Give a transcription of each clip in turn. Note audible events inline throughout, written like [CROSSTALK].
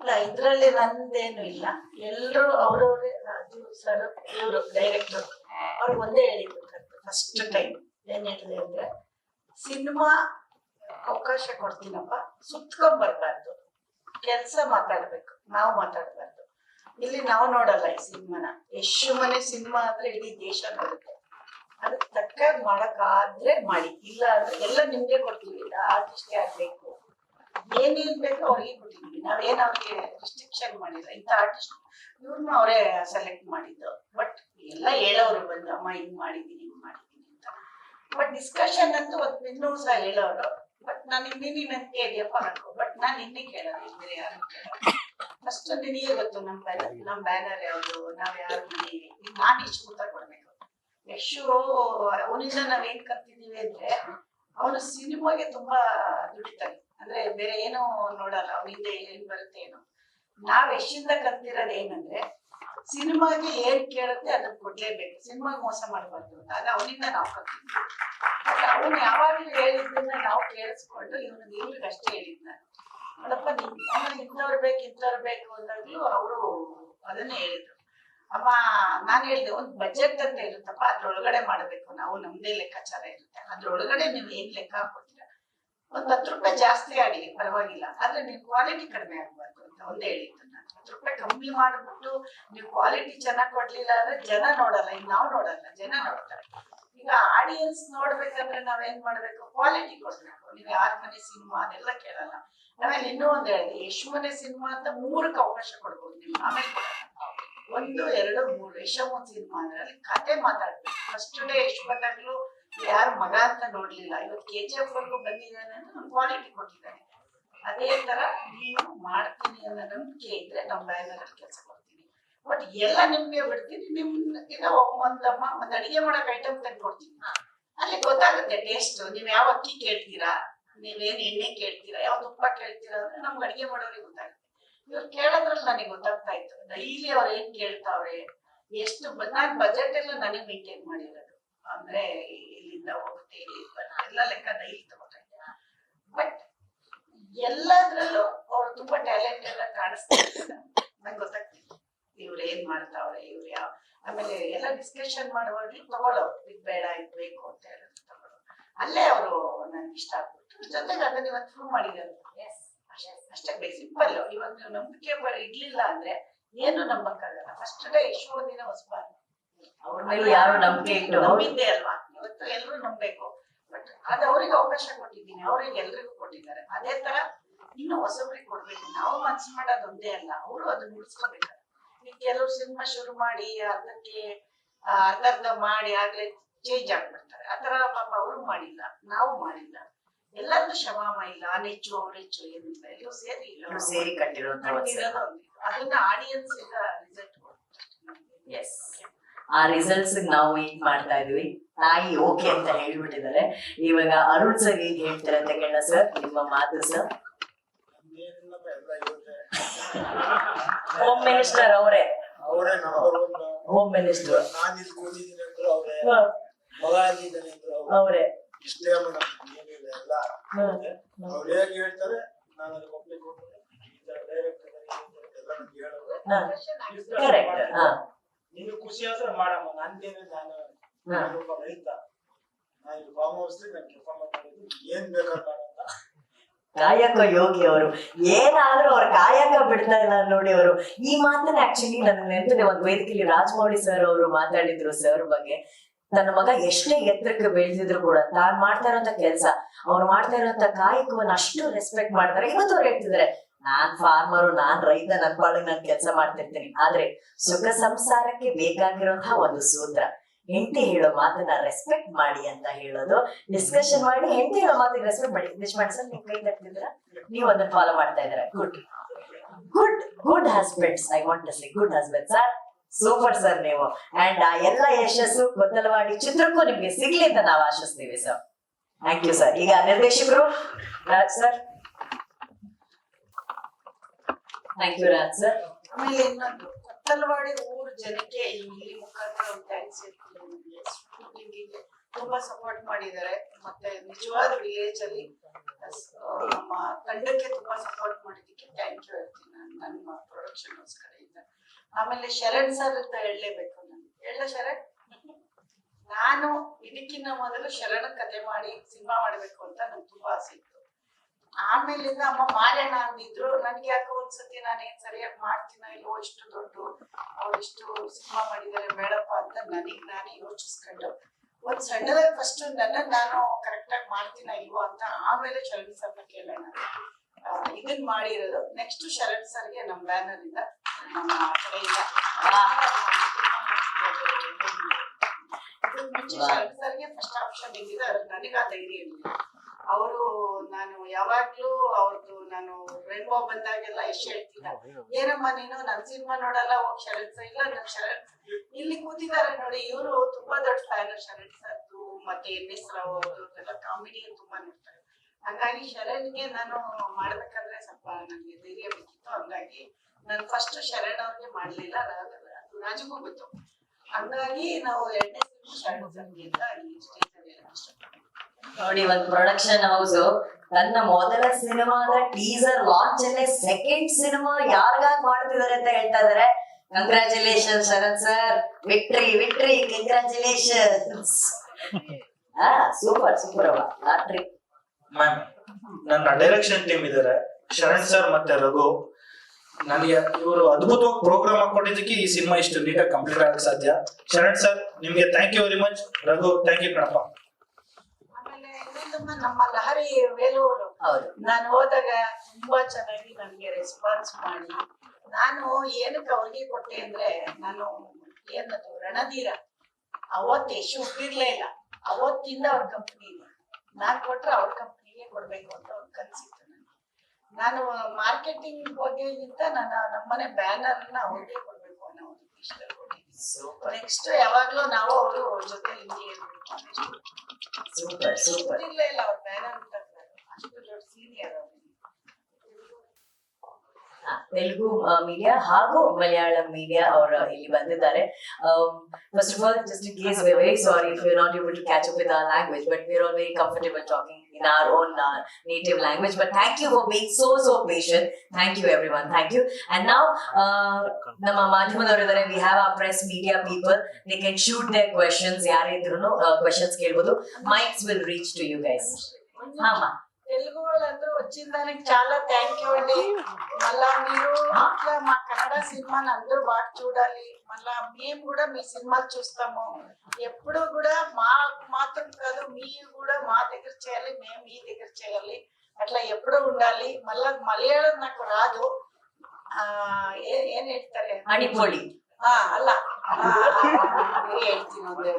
ಇಲ್ಲ ಇದ್ರಲ್ಲಿ ನಂದೇನು ಇಲ್ಲ. ಎಲ್ಲರೂ ಅವ್ರವ್ರೆ ರಾಜು ಸರ್ ಇವರು ಡೈರೆಕ್ಟರ್ ಅವ್ರಿಗೆ ಒಂದೇ ಹೇಳಿದ್ರು ಫಸ್ಟ್ ಟೈಮ್ ಏನ್ ಹೇಳಿದೆ ಅಂದ್ರೆ ಸಿನಿಮಾ ಅವಕಾಶ ಕೊಡ್ತೀನಪ್ಪ. ಸುತ್ಕೊಂಡ್ ಬರ್ಬಾರ್ದು ಕೆಲ್ಸ ಮಾತಾಡ್ಬೇಕು. ನಾವು ಮಾತಾಡ್ಬಾರ್ದು. ಇಲ್ಲಿ ನಾವು ನೋಡಲ್ಲ ಈ ಸಿನಿಮಾನ. ಎಷ್ಟು ಮನೆ ಸಿನಿಮಾ ಅಂದ್ರೆ ಇಡೀ ದೇಶ ನೋಡುತ್ತೆ. ಅದಕ್ಕೆ ತಕ್ಕ ಮಾಡಕ್ ಆದ್ರೆ ಮಾಡಿ. ಇಲ್ಲ ಅಂದ್ರೆ ಎಲ್ಲ ನಿಮ್ಗೆ ಕೊಡ್ತೀವಿ. ಆರ್ಟಿಸ್ಟೇ ಆಗ್ಬೇಕು ಏನೇನ್ ಬೇಕೋ ಅವ್ರಿಗೆ ಕೊಟ್ಟಿದ್ವಿ. ನಾವೇನ್ ಅವ್ರಿಗೆ ರಿಸ್ಟ್ರಿಕ್ಷನ್ ಮಾಡಿಲ್ಲ ಇಂಥ ಆರ್ಟಿಸ್ಟ್ ಇವ್ರನ್ನ ಅವರೇ ಸೆಲೆಕ್ಟ್ ಮಾಡಿದ್ದು. ಬಟ್ ಎಲ್ಲ ಹೇಳೋರು ಬಂದು, ಅಮ್ಮ, ಹಿಂಗ್ ಮಾಡಿದೀನಿ ಹಿಂಗ್ ಮಾಡಿದೀನಿ ಅಂತ. ಬಟ್ ಡಿಸ್ಕಷನ್ ಅಂತೂ ಒಂದ್ ಇನ್ನೂ ಸಹ ಹೇಳೋರು. ಬಟ್ ನಾನು ಇನ್ನೇನಿ ನನ್ ಕೇಳಿಯಪ್ಪ ಹಾಕು ಬಟ್ ನಾನು ಇನ್ನೇ ಕೇಳೋದು ಬೇರೆ ಯಾರು ಫಸ್ಟ್ ನಿನಗೆ ಗೊತ್ತು ನಮ್ ಬ್ಯಾನರ್ ನಮ್ ಬ್ಯಾನರ್ ಯಾವ್ದು, ನಾವ್ ಯಾರು ನಾನ್ ಇಷ್ಟು ಉತ್ತರ ಕೊಡ್ಬೇಕು? ಯಶು ಅವನಿಂದ ಏನ್ ಕಲ್ತಿದೀವಿ ಅಂದ್ರೆ, ಅವನು ಸಿನಿಮಾಗೆ ತುಂಬಾ ದುಡಿತಾನೆ. ಅಂದ್ರೆ ಬೇರೆ ಏನು ನೋಡಲ್ಲ, ಅವನಿಂದ ಏನ್ ಬರುತ್ತೆ ಏನೋ. ನಾವ್ ಎಷ್ಟಿಂದ ಕಲ್ತಿರೋದ್ ಏನಂದ್ರೆ ಸಿನಿಮಾಗೆ ಏನ್ ಕೇಳುತ್ತೆ ಅದನ್ನ ಕೊಡ್ಲೇಬೇಕು. ಸಿನಿಮಾಗೆ ಮೋಸ ಮಾಡಬಾರ್ದು ಅಂತ. ಅದು ಅವನಿಂದ ನಾವು ಕಲ್ತಿದ್ವಿ ಅವನು ಯಾವಾಗ್ಲೂ ಹೇಳಿದ್ದನ್ನ ನಾವು ಕೇಳಿಸ್ಕೊಂಡು ಇವನು ಇವ್ರಿಗೆ ಅಷ್ಟೇ ಹೇಳಿದ್ ನಾನು. ನೋಡಪ್ಪ, ನಿನ್ ಇಂಥವ್ರು ಬೇಕು ಇಂಥವ್ರು ಬೇಕು ಅಂದಾಗ್ಲೂ ಅವರು ಅದನ್ನೇ ಹೇಳಿದ್ರು. ಅಮ್ಮ, ನಾನ್ ಹೇಳ್ದೆ, ಒಂದು ಬಜೆಟ್ ಅಂತ ಇರುತ್ತಪ್ಪ, ಅದ್ರೊಳಗಡೆ ಮಾಡ್ಬೇಕು. ನಾವು ನಮ್ದೇ ಲೆಕ್ಕಾಚಾರ ಇರುತ್ತೆ. ಅದ್ರೊಳಗಡೆ ನೀವು ಏನ್ ಲೆಕ್ಕ ಹಾಕೋತೀರ? ಒಂದ್ ಹತ್ತು ರೂಪಾಯಿ ಜಾಸ್ತಿ ಆಡಿ ಪರವಾಗಿಲ್ಲ. ಆದ್ರೆ ನೀವು ಕ್ವಾಲಿಟಿ ಕಡಿಮೆ ಆಗ್ಬಾರ್ದು ಅಂತ ಒಂದೇ ಹೇಳಿದ್ದು ನಾನು. ಹತ್ತು ರೂಪಾಯಿ ಕಮ್ಮಿ ಮಾಡ್ಬಿಟ್ಟು ನೀವು ಕ್ವಾಲಿಟಿ ಚೆನ್ನಾಗಿ ಕೊಡ್ಲಿಲ್ಲ ಅಂದ್ರೆ ಜನ ನೋಡಲ್ಲ ಈಗ ನಾವು ನೋಡಲ್ಲ, ಜನ ನೋಡ್ತಾರೆ. ಈಗ ಆಡಿಯನ್ಸ್ ನೋಡ್ಬೇಕಂದ್ರೆ ನಾವೇನ್ ಮಾಡ್ಬೇಕು? ಕ್ವಾಲಿಟಿ ಕೊಡ್ಬೇಕು. ನೀವು ಯಾರ ಮನೆ ಸಿನಿಮಾ ಅದೆಲ್ಲ ಕೇಳಲ್ಲ. ಆಮೇಲೆ ಇನ್ನೂ ಒಂದ್ ಹೇಳಿ ಯಶ್ ಮನೆ ಸಿನಿಮಾ ಅಂತ ಮೂರಕ್ಕೆ ಅವಕಾಶ ಕೊಡ್ಬೋದು ನೀವು. ಆಮೇಲೆ. ಒಂದು, ಎರಡು, ಮೂರು ಯಶವಂತ್ ಸಿನಿಮಾ ಅಂದ್ರೆ ಅಲ್ಲಿ ಕತೆ ಮಾತಾಡ್ಬೇಕು. ಫಸ್ಟ್ ಡೇ ಯಶ್ ಬಂದಾಗ್ಲೂ ಯಾರು ಮಗ ಅಂತ ನೋಡ್ಲಿಲ್ಲ. ಇವತ್ತು ಕೆ ಜಿ ಎಫ್ ವರ್ಗು ಬಂದಿದ್ದಾನೆ ಅಂದ್ರೆ ಕ್ವಾಲಿಟಿ ಕೊಟ್ಟಿದ್ದಾನೆ. ಅದೇ ತರ ನೀವು ಮಾಡ್ತೀನಿ ಅನ್ನೋ ನಂಬಿಕೆ ಇದ್ರೆ ನಮ್ಮ ಅಲ್ಲಿ ಕೆಲಸ ಕೊಡ್ತೀನಿ. ಬಟ್ ಎಲ್ಲ ನಿಮ್ಗೆ ಬಿಡ್ತೀನಿ. ನಿಮ್ ಈಗ ಒಂದಮ್ಮ ಒಂದ್ ಅಡಿಗೆ ಮಾಡಕ್ ಐಟಮ್ ತಂದು ಕೊಡ್ತೀನಿ ಅಲ್ಲಿ ಗೊತ್ತಾಗುತ್ತೆ ಟೇಸ್ಟ್ ನೀವ್ ಯಾವ ಅಕ್ಕಿ ಕೇಳ್ತೀರಾ? ನೀವೇನ್ ಎಣ್ಣೆ ಕೇಳ್ತೀರಾ? ಯಾವ ತುಪ್ಪ ಕೇಳ್ತೀರಾ ಅಂದ್ರೆ ನಮ್ಗೆ ಅಡಿಗೆ ಮಾಡೋರಿಗೆ ಗೊತ್ತಾಗುತ್ತೆ. ಇವ್ರು ಕೇಳೋದ್ರಲ್ಲಿ ನನಗೆ ಗೊತ್ತಾಗ್ತಾ ಇತ್ತು. ಡೈಲಿ ಅವ್ರು ಏನ್ ಕೇಳ್ತಾವ್ರೆ? ಎಷ್ಟು ನಾನು ಬಜೆಟ್ ಎಲ್ಲ ನನಗೆ ಮೇಂಟೈನ್ ಮಾಡಿರೋದು. ಅಂದ್ರೆ ಇಲ್ಲಿ ಬರುತ್ತೆ ಎಲ್ಲ ಲೆಕ್ಕ ಡೈಲಿ ತಗೋತಾ ಬಟ್ ಎಲ್ಲದ್ರಲ್ಲೂ ಅವ್ರು ತುಂಬಾ ಟ್ಯಾಲೆಂಟ್ ಎಲ್ಲ ಕಾಣಿಸ್ತಾ ನಂಗೆ ಗೊತ್ತಾಗ್ತಿಲ್ಲ ಇವ್ರು ಏನ್ ಮಾಡ್ತಾವ್ರೆ ಇವ್ರು ಯಾವ ಆಮೇಲೆ ಎಲ್ಲ ಡಿಸ್ಕಷನ್ ಮಾಡುವಾಗ್ಲೂ ತಗೊಳ್ಳೋ ಇದು ಬೇಡ ಇದು ಬೇಕು ಅಂತ ಹೇಳೋದು ತಗೊಳ್ಳೋ ಅಲ್ಲೇ ಅವರು ನನ್ಗೆ ಇಷ್ಟ ಆಗ್ಬಿಟ್ಟು ಜೊತೆಗೆ ಅದನ್ನ ಇವತ್ತು ಪ್ರೂವ್ ಮಾಡಿದ್ದಾರೆ. ಅಷ್ಟೇ ಸಿಂಪಲ್ ಇವಾಗ ನೀವು ನಂಬಿಕೆ ಇಡ್ಲಿಲ್ಲ ಅಂದ್ರೆ ಏನು ನಂಬಕ್ಕಾಗಲ್ಲ. ಫಸ್ಟ್ ಡೇ ಎಷ್ಟೋ ದಿನ ಹೊಸಬಾರ್ದು. ಅವ್ರ ಮೇಲೆ ಯಾರು ನಂಬಿಕೆ ಇಟ್ಟು ನಂಬಿದ್ದೆ ಅಲ್ವಾ? ಇವತ್ತು ಎಲ್ರು ನಂಬಬೇಕು ಬಟ್ ಅದು ಅವ್ರಿಗೆ ಅವಕಾಶ ಕೊಟ್ಟಿದ್ದೀನಿ ಅವ್ರಿಗೆ ಎಲ್ರಿಗೂ ಕೊಟ್ಟಿದ್ದಾರೆ. ಅದೇ ತರ ಇನ್ನು ಹೊಸಬ್ರಿಗೆ ಕೊಡ್ಬೇಕು. ನಾವು ಮನ್ಸು ಮಾಡೋದು ಒಂದೇ ಅಲ್ಲ ಅವರು ಅದನ್ನ ಉಳಿಸ್ಕೋಬೇಕು ಈಗ ಕೆಲವ್ರು ಸಿನಿಮಾ ಶುರು ಮಾಡಿ ಅದಕ್ಕೆ ಅರ್ಧ ಅರ್ಧ ಮಾಡಿ ಆಗ್ಲೇ ಚೇಂಜ್ ಆಗ್ಬಿಡ್ತಾರೆ. ಆತರ ಪಾಪ ಅವರು ಮಾಡಿಲ್ಲ ನಾವು ಮಾಡಿಲ್ಲ. ಎಲ್ಲರದ್ದು ಶಮಾಮ ಇಲ್ಲ ಅನೆಚ್ಚು ಅವ್ರ ಹೆಚ್ಚು ಏನಿಲ್ಲ ಎಲ್ಲರೂ ಸೇರಿ ಇಲ್ಲ. ಸೇರಿ. ಕಟ್ಟಿರೋದು. ಅದನ್ನ ಆಡಿಯನ್ಸ್ ಈಗ ರಿಸಲ್ಟ್ ಎಸ್ ಆ ರಿಸಲ್ಟ್ಸ್ ನಾವು ವೇಟ್ ಮಾಡ್ತಾ ಇದೀವಿ? ತಾಯಿ ಓಕೆ ಅಂತ ಹೇಳ್ಬಿಟ್ಟಿದ್ದಾರೆ. ಇವಾಗ ಅರುಣ್ ಸರ್ ಏನ್ ಹೇಳ್ತಾರೆ ಅಂತ ಕೇಳ ಸರ್ ನಿಮ್ಮ ಮಾತು ಸರ್. ಹೋಮ್ ಮಿನಿಸ್ಟರ್ ಅವರೇ. ಹೋಮ್ ಮಿನಿಸ್ಟರ್ ಅವರೇ. ಇಷ್ಟೇ ಅವ್ರು ಹೇಗೆ ಹೇಳ್ತಾರೆ? ನಾನು ಅದಕ್ಕೆ ಒಪ್ಪಿಗೆ ಕೊಟ್ಟು ಡೈರೆಕ್ಟ್ ಎಲ್ಲ ನನ್ಗೆ ಹೇಳೋದು. ಕರೆಕ್ಟ್ ಹಾ. ನಿನಗೆ ಖುಷಿ ಆದ್ರೆ ಮಾಡಮ್ಮ. ನಂದೇನೆ ನಾನು ನಾನು ಒಬ್ಬ ರೈತ. ನಾನು ಇಲ್ಲಿ ಫಾರ್ಮ್ ಹೌಸ್ ನಾನು ಕೆಲಸ ಏನ್ ಬೇಕಾದ್ರೆ ಮಾಡಂತ ಕಾಯಕ ಯೋಗಿ ಅವರು ಏನಾದ್ರೂ ಅವ್ರ ಕಾಯಕ ಬಿಡ್ತಾ ಇಲ್ಲ ನೋಡಿ ಅವರು. ಈ ಮಾತನ್ನ ಆಕ್ಚುಲಿ ನನ್ನ ನೆನಪಿದೆ ಒಂದು ವೇದಿಕೆಯಲ್ಲಿ ರಾಜಮೌಳಿ ಸರ್ ಅವರು ಮಾತಾಡಿದ್ರು ಸರ್ ಬಗ್ಗೆ. ನನ್ನ ಮಗ ಎಷ್ಟೇ ಎತ್ತರಕ್ಕೆ ಬೆಳೆದಿದ್ರು ಕೂಡ ತಾನ್ ಮಾಡ್ತಾ ಇರೋಂತ ಕೆಲಸ ಅವ್ರು ಮಾಡ್ತಾ ಇರೋಂತ ಕಾಯಕವನ್ನ ಅಷ್ಟು ರೆಸ್ಪೆಕ್ಟ್ ಮಾಡ್ತಾರೆ. ಇವತ್ತು ಅವ್ರು ಹೇಳ್ತಿದ್ದಾರೆ ನಾನ್ ಫಾರ್ಮರು ನಾನ್ ರೈತ, ನನ್ ಪಾಡಿಗೆ ನಾನ್ ಕೆಲಸ ಮಾಡ್ತಿರ್ತೀನಿ. ಆದ್ರೆ ಸುಖ ಸಂಸಾರಕ್ಕೆ ಬೇಕಾಗಿರುವಂತಹ ಒಂದು ಸೂತ್ರ. ಹೆಂಡತಿ ಹೇಳೋ ಮಾತನ್ನ ರೆಸ್ಪೆಕ್ಟ್ ಮಾಡಿ ಅಂತ ಹೇಳೋದು. ಡಿಸ್ಕಷನ್ ಮಾಡಿ ಹೆಂಡತಿ ಹೇಳೋ ಮಾತಿಗೆ ರೆಸ್ಪೆಕ್ಟ್ ಮಾಡಿ. ಸರ್, ನಿಮ್ ಕೈ ತಟ್ಟಿದ್ರ ನೀವು ಅದನ್ನ ಫಾಲೋ ಮಾಡ್ತಾ ಇದ್ದೀರಾ. Good good good husbands I want to say good husband sir super sir ನೀವು. ಅಂಡ್ ಆ ಎಲ್ಲ ಯಶಸ್ಸು ಗೊಂದಲವಾಡಿ ಚಿತ್ರಕ್ಕೂ ನಿಮ್ಗೆ ಸಿಗ್ಲಿ ಅಂತ ನಾವು ಆಶಿಸ್ತೀವಿ, ಸರ್. ಥ್ಯಾಂಕ್ ಯು ಸರ್ ಈಗ ನಿರ್ದೇಶಕರು sir thank you Raj sir ಆಮೇಲೆ ಇನ್ನೊಂದು ಕೊತ್ತಲವಾಡಿ ಊರು ಜನಕ್ಕೆ ಇಲ್ಲಿ ಮುಖಾಂತರ ಥ್ಯಾಂಕ್ಸ್ ಹೇಳ್ತೀನಿ ತುಂಬಾ ಸಪೋರ್ಟ್ ಮಾಡಿದ್ದಾರೆ. ಮತ್ತೆ ನಿಜವಾದ ವಿಲೇಜ್ ಅಲ್ಲಿ ನಮ್ಮ ತಂಡಕ್ಕೆ ತುಂಬಾ ಸಪೋರ್ಟ್ ಮಾಡಿದ್ದಕ್ಕೆ ಥ್ಯಾಂಕ್ ಯು ಹೇಳ್ತೀನಿ ನಾನು, ನನ್ನ ಪ್ರೊಡಕ್ಷನ್ ಕಡೆಯಿಂದ. ಆಮೇಲೆ ಶರಣ್ ಸರ್ ಅಂತ ಹೇಳಲೇಬೇಕು ನಾನು. ಹೇಳ ಶರಣ್. ನಾನು ಇದಕ್ಕಿಂತ ಮೊದಲು ಶರಣ ಕತೆ ಮಾಡಿ, ಸಿನಿಮಾ ಮಾಡಬೇಕು ಅಂತ ನಂಗೆ ತುಂಬಾ ಆಸೆ. ಇತ್ತು ಆಮೇಲಿಂದ ಅಮ್ಮ ಮಾಡೋಣ ಅಂದಿದ್ರು. ನನ್ಗೆ ಯಾಕೋ ಒಂದ್ಸತಿ ನಾನು ಏನ್ ಸರಿಯಾಗಿ ಮಾಡ್ತೀನ ಇಲ್ಲೋ ಇಷ್ಟು ದೊಡ್ಡ ಅವ್ರಿಷ್ಟು ಸಿನಿಮಾ ಮಾಡಿದ್ದಾರೆ ಬೇಡಪ್ಪ ಅಂತ ನನಗ್ ನಾನೇ ಯೋಚಿಸ್ಕೊಂಡು ಒಂದ್ ಸಣ್ಣದಾಗಿ ಫಸ್ಟ್ ನನ್ನ ನಾನು ಕರೆಕ್ಟ್ ಆಗಿ ಮಾಡ್ತೀನ ಇಲ್ವೋ ಅಂತ ಆಮೇಲೆ ಶರಣ್ ಸರ್ನ ಕೇಳೋಣ. ಇದನ್ ಮಾಡಿರೋದು. ನೆಕ್ಸ್ಟ್ ಶರಣ್ ಸರ್ಗೆ ನಮ್ ಬ್ಯಾನರ್ ಇಂದ ನಮ್ಮ ಕಡೆಯಿಂದ. ಇದಕ್ ಮುಂಚೆ ಶರಣ್ ಸರ್ಗೆ ಫಸ್ಟ್ ಆಪ್ಷನ್ ಇದ್ದಿದೆ ನನಗೆ ಆ ಧೈರ್ಯ ಇರಲಿಲ್ಲ. ಅವರು ನಾನು ಯಾವಾಗ್ಲೂ ಅವ್ರದ್ದು ನಾನು ರೇನ್ಬೋ ಬಂದಾಗೆಲ್ಲ ಇಷ್ಟ ಹೇಳ್ತಿಲ್ಲ ಏನಮ್ಮ ನೀನು? ನನ್ ಸಿನಿಮಾ ನೋಡಲ್ಲ ಹೋಗ್ ಶರಣ್ ಸರ್ ಇಲ್ಲ ನನ್ ಶರಣ್ ಇಲ್ಲಿ ಕೂತಿದ್ದಾರೆ ನೋಡಿ ಇವರು ತುಂಬಾ ದೊಡ್ಡ ಫ್ಯಾನ್ ಶರಣ್ ಸರ್ದು ಮತ್ತೆ ಎನ್ ಎಸ್ ರಾವ್ ಅವ್ರದ್ದೆಲ್ಲ ಕಾಮಿಡಿ ತುಂಬಾ ನೋಡ್ತಾರೆ. ಹಂಗಾಗಿ ಶರಣ್ಗೆ ನಾನು ಮಾಡ್ಬೇಕಂದ್ರೆ ಸ್ವಲ್ಪ ನನ್ಗೆ ಧೈರ್ಯ ಬೇಕಿತ್ತು ಹಂಗಾಗಿ ನಾನು ಫಸ್ಟ್ ಶರಣ್ ಅವ್ರಿಗೆ ಮಾಡ್ಲಿಲ್ಲ ಅದು ರಾಜಗೂ ಗೊತ್ತು. ಹಂಗಾಗಿ ನಾವು ಎರಡನೇ ಶರಣ್ ಸರ್ಗೆ ಅಂತ ಈ ಸ್ಟೇಜ್ ಅಲ್ಲಿ. ನೋಡಿ ಒಂದು ಪ್ರೊಡಕ್ಷನ್ ಹೌಸ್ ನನ್ನ ಮೊದಲ ಸಿನಿಮಾದ ಟೀಸರ್ ಲಾಂಚ್ ಅಲ್ಲೇ ಸೆಕೆಂಡ್ ಸಿನಿಮಾ ಯಾರಿಗಾಗಿ ಮಾಡ್ತಿದ್ದಾರೆ ಅಂತ ಹೇಳ್ತಾ ಇದಾರೆ. Congratulation Sharath sir victory victory congratulations ಹಾ ಸೂಪರ್ ಸೂಪರ್ ಅವ ಲಾಟ್ರಿ ಮ್ಯಾಮ್ ನನ್ನ ಡೈರೆಕ್ಷನ್ ಟೀಮ್ ಇದ್ದಾರೆ ಶರಣ್ ಸರ್ ಮತ್ತೆ ರಘು. ನನಗೆ ಇವರು ಅದ್ಭುತವಾಗಿ ಪ್ರೋಗ್ರಾಮ್ ಹಾಕೊಂಡಿದ್ದಕ್ಕೆ ಈ ಸಿನಿಮಾ ಇಷ್ಟು ನೀಟಾಗಿ ಕಂಪ್ಲೀಟ್ ಆಗಕ್ಕೆ ಸಾಧ್ಯ. ಶರಣ್ ಸರ್ ನಿಮಗೆ thank you very much Raghu thank you ಕಣಪ್ಪ. ನಮ್ಮ ಲಹರಿ ವೇಲೂರು ನಾನು ಹೋದಾಗ ತುಂಬಾ ಚೆನ್ನಾಗಿ ನನಗೆ ರೆಸ್ಪಾನ್ಸ್ ಮಾಡಿ. ನಾನು ಏನಕ್ಕೆ ಅವ್ರಿಗೆ ಕೊಟ್ಟೆ ಅಂದ್ರೆ ನಾನು ಏನದು ರಣಧೀರ. ಅವತ್ತು ಎಷ್ಟು ಒಪ್ಪಿರ್ಲೇ ಇಲ್ಲ. ಅವತ್ತಿಂದ ಅವ್ರ ಕಂಪ್ನಿ ಇದೆ. ನಾನ್ ಕೊಟ್ರೆ ಅವ್ರ ಕಂಪ್ನಿಗೆ ಕೊಡ್ಬೇಕು ಅಂತ ಒಂದು ಕನ್ಸಿತ್ತು ನನಗೆ ನಾನು ಮಾರ್ಕೆಟಿಂಗ್ ಬಗ್ಗೆಗಿಂತ ನಾನು ನಮ್ಮನೆ ಬ್ಯಾನರ್ನ ಅವ್ರಿಗೆ ಕೊಡ್ಬೇಕು ಅನ್ನೋ ಒಂದು ಇಷ್ಟ ಸೂಪರ್ ನೆಕ್ಸ್ಟ್ ಯಾವಾಗ್ಲೂ ನಾವು ಅವರು ಜೊತೆ ಹಿಂಗೆ ಇರ್ಬೇಕು. ಸೂಪರ್ ಸೂಪರ್ ಗೊತ್ತಿರ್ಲೇ ಇಲ್ಲ ಅವ್ರ ಬ್ಯಾನರ್ ಅಷ್ಟು ದೊಡ್ಡ ಸೀನಿಯರ್ ಅವ್ರು. ತೆಲುಗು ಮೀಡಿಯಾ ಹಾಗೂ ಮಲಯಾಳಂ ಮೀಡಿಯಾ ಅವರು ಇಲ್ಲಿ ಬಂದಿದ್ದಾರೆ. First of all just case very sorry if you not able to catch up with our language but we are all very comfortable talking in our own uh, native language. But thank you for being so, so patient. Thank you, everyone. Thank you. And now, uh, we have our press media people. They can shoot their questions. ಯಾರಿದ್ರು questions ಕೇಳ್ಬೋದು mics will reach to you guys ಹಾಂ ಮಾ తెలుగు వాళ్ళందరూ వచ్చిన దానికి చాలా thank you అండి మళ్ళా మీరు ఇట్లా మా కన్నడ సినిమాని అందరూ బాగా చూడాలి మళ్ళా మేము కూడా మీ సినిమాలు చూస్తాము ఎప్పుడు కూడా మా మాత్రం కాదు మీరు కూడా మా దగ్గర చేయాలి మేము మీ దగ్గర చేయాలి అట్లా ఎప్పుడూ ఉండాలి మళ్ళా మలయాళం నాకు రాదు ఆ ಏ- ಏನ್ ಹೇಳ್ತಾರೆ ಅಣಿಪೋಳಿ ಹಾ ಅಲ್ಲ ಆ, ಬೇರೆ ಹೇಳ್ತೀನಿ ಒಂದೇ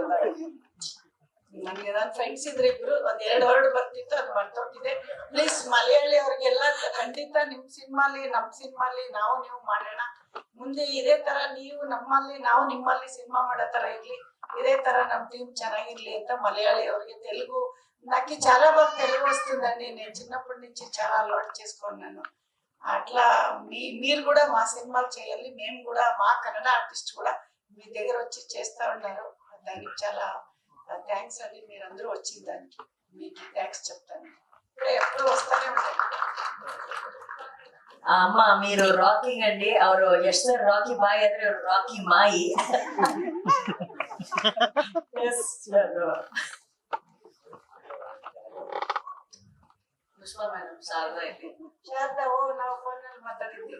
ನನ್ಗೆ ನನ್ನ ಫ್ರೆಂಡ್ಸ್ ಇದ್ರೆ ಇಬ್ರು ಒಂದ್ ಎರಡು ವರ್ಡ್ ಬರ್ತಿತ್ತು ಅದು ಮರ್ತೋಗಿದೆ ಪ್ಲೀಸ್ ಮಲಯಾಳಿ ಅವ್ರಿಗೆಲ್ಲ ಖಂಡಿತ ನಿಮ್ ಸಿನಿಮಾಲಿ ನಮ್ ಸಿನಿಮಾಲಿ ನಾವು ನೀವು ಮಾಡೋಣ ಮುಂದೆ ಇದೇ ತರ ನೀವು ನಮ್ಮಲ್ಲಿ ನಾವು ನಿಮ್ಮಲ್ಲಿ సినిమా ಮಾಡೋ ತರ ఇర్లి ఇదే ತರ నమ్ టీం ಚೆನ್ನಾಗಿರ್ಲಿ ಅಂತ మలయాళి ಅವ್ರಿಗೆ తెలుగు నాకు చాలా బాగా తెలుగు వస్తుందండి నేను చిన్నప్పటి నుంచి చాలా అలవాటు చేసుకున్నాను అట్లా మీ మీరు కూడా మా సినిమాలు చేయాలి మేము కూడా మా కన్నడ ఆర్టిస్ట్ కూడా మీ దగ్గర వచ్చి చేస్తా ఉన్నారు దానికి చాలా థ్యాంక్స్ అండి మీరందరూ వచ్చిన దానికి మీకు థ్యాంక్స్ చెప్తాను ఇప్పుడే ఎప్పుడు వస్తానే ఉంటాయి ಆ, ಅಮ್ಮ మీరు ರಾಕಿಂಗ್ అండి ಅವರು ಯಶ್ ಸರ್ ರಾಕಿ ಬಾಯಿ ಅಂದ್ರೆ ಅವ್ರು ರಾಕಿ ಮಾಯಿ Yes, sure. Pushpa madam Sharada ಇಲ್ಲಿ ಶಾರದಾ ಓ ನಾವು ಫೋನಲ್ಲಿ ಮಾತಾಡಿದ್ದೀವಿ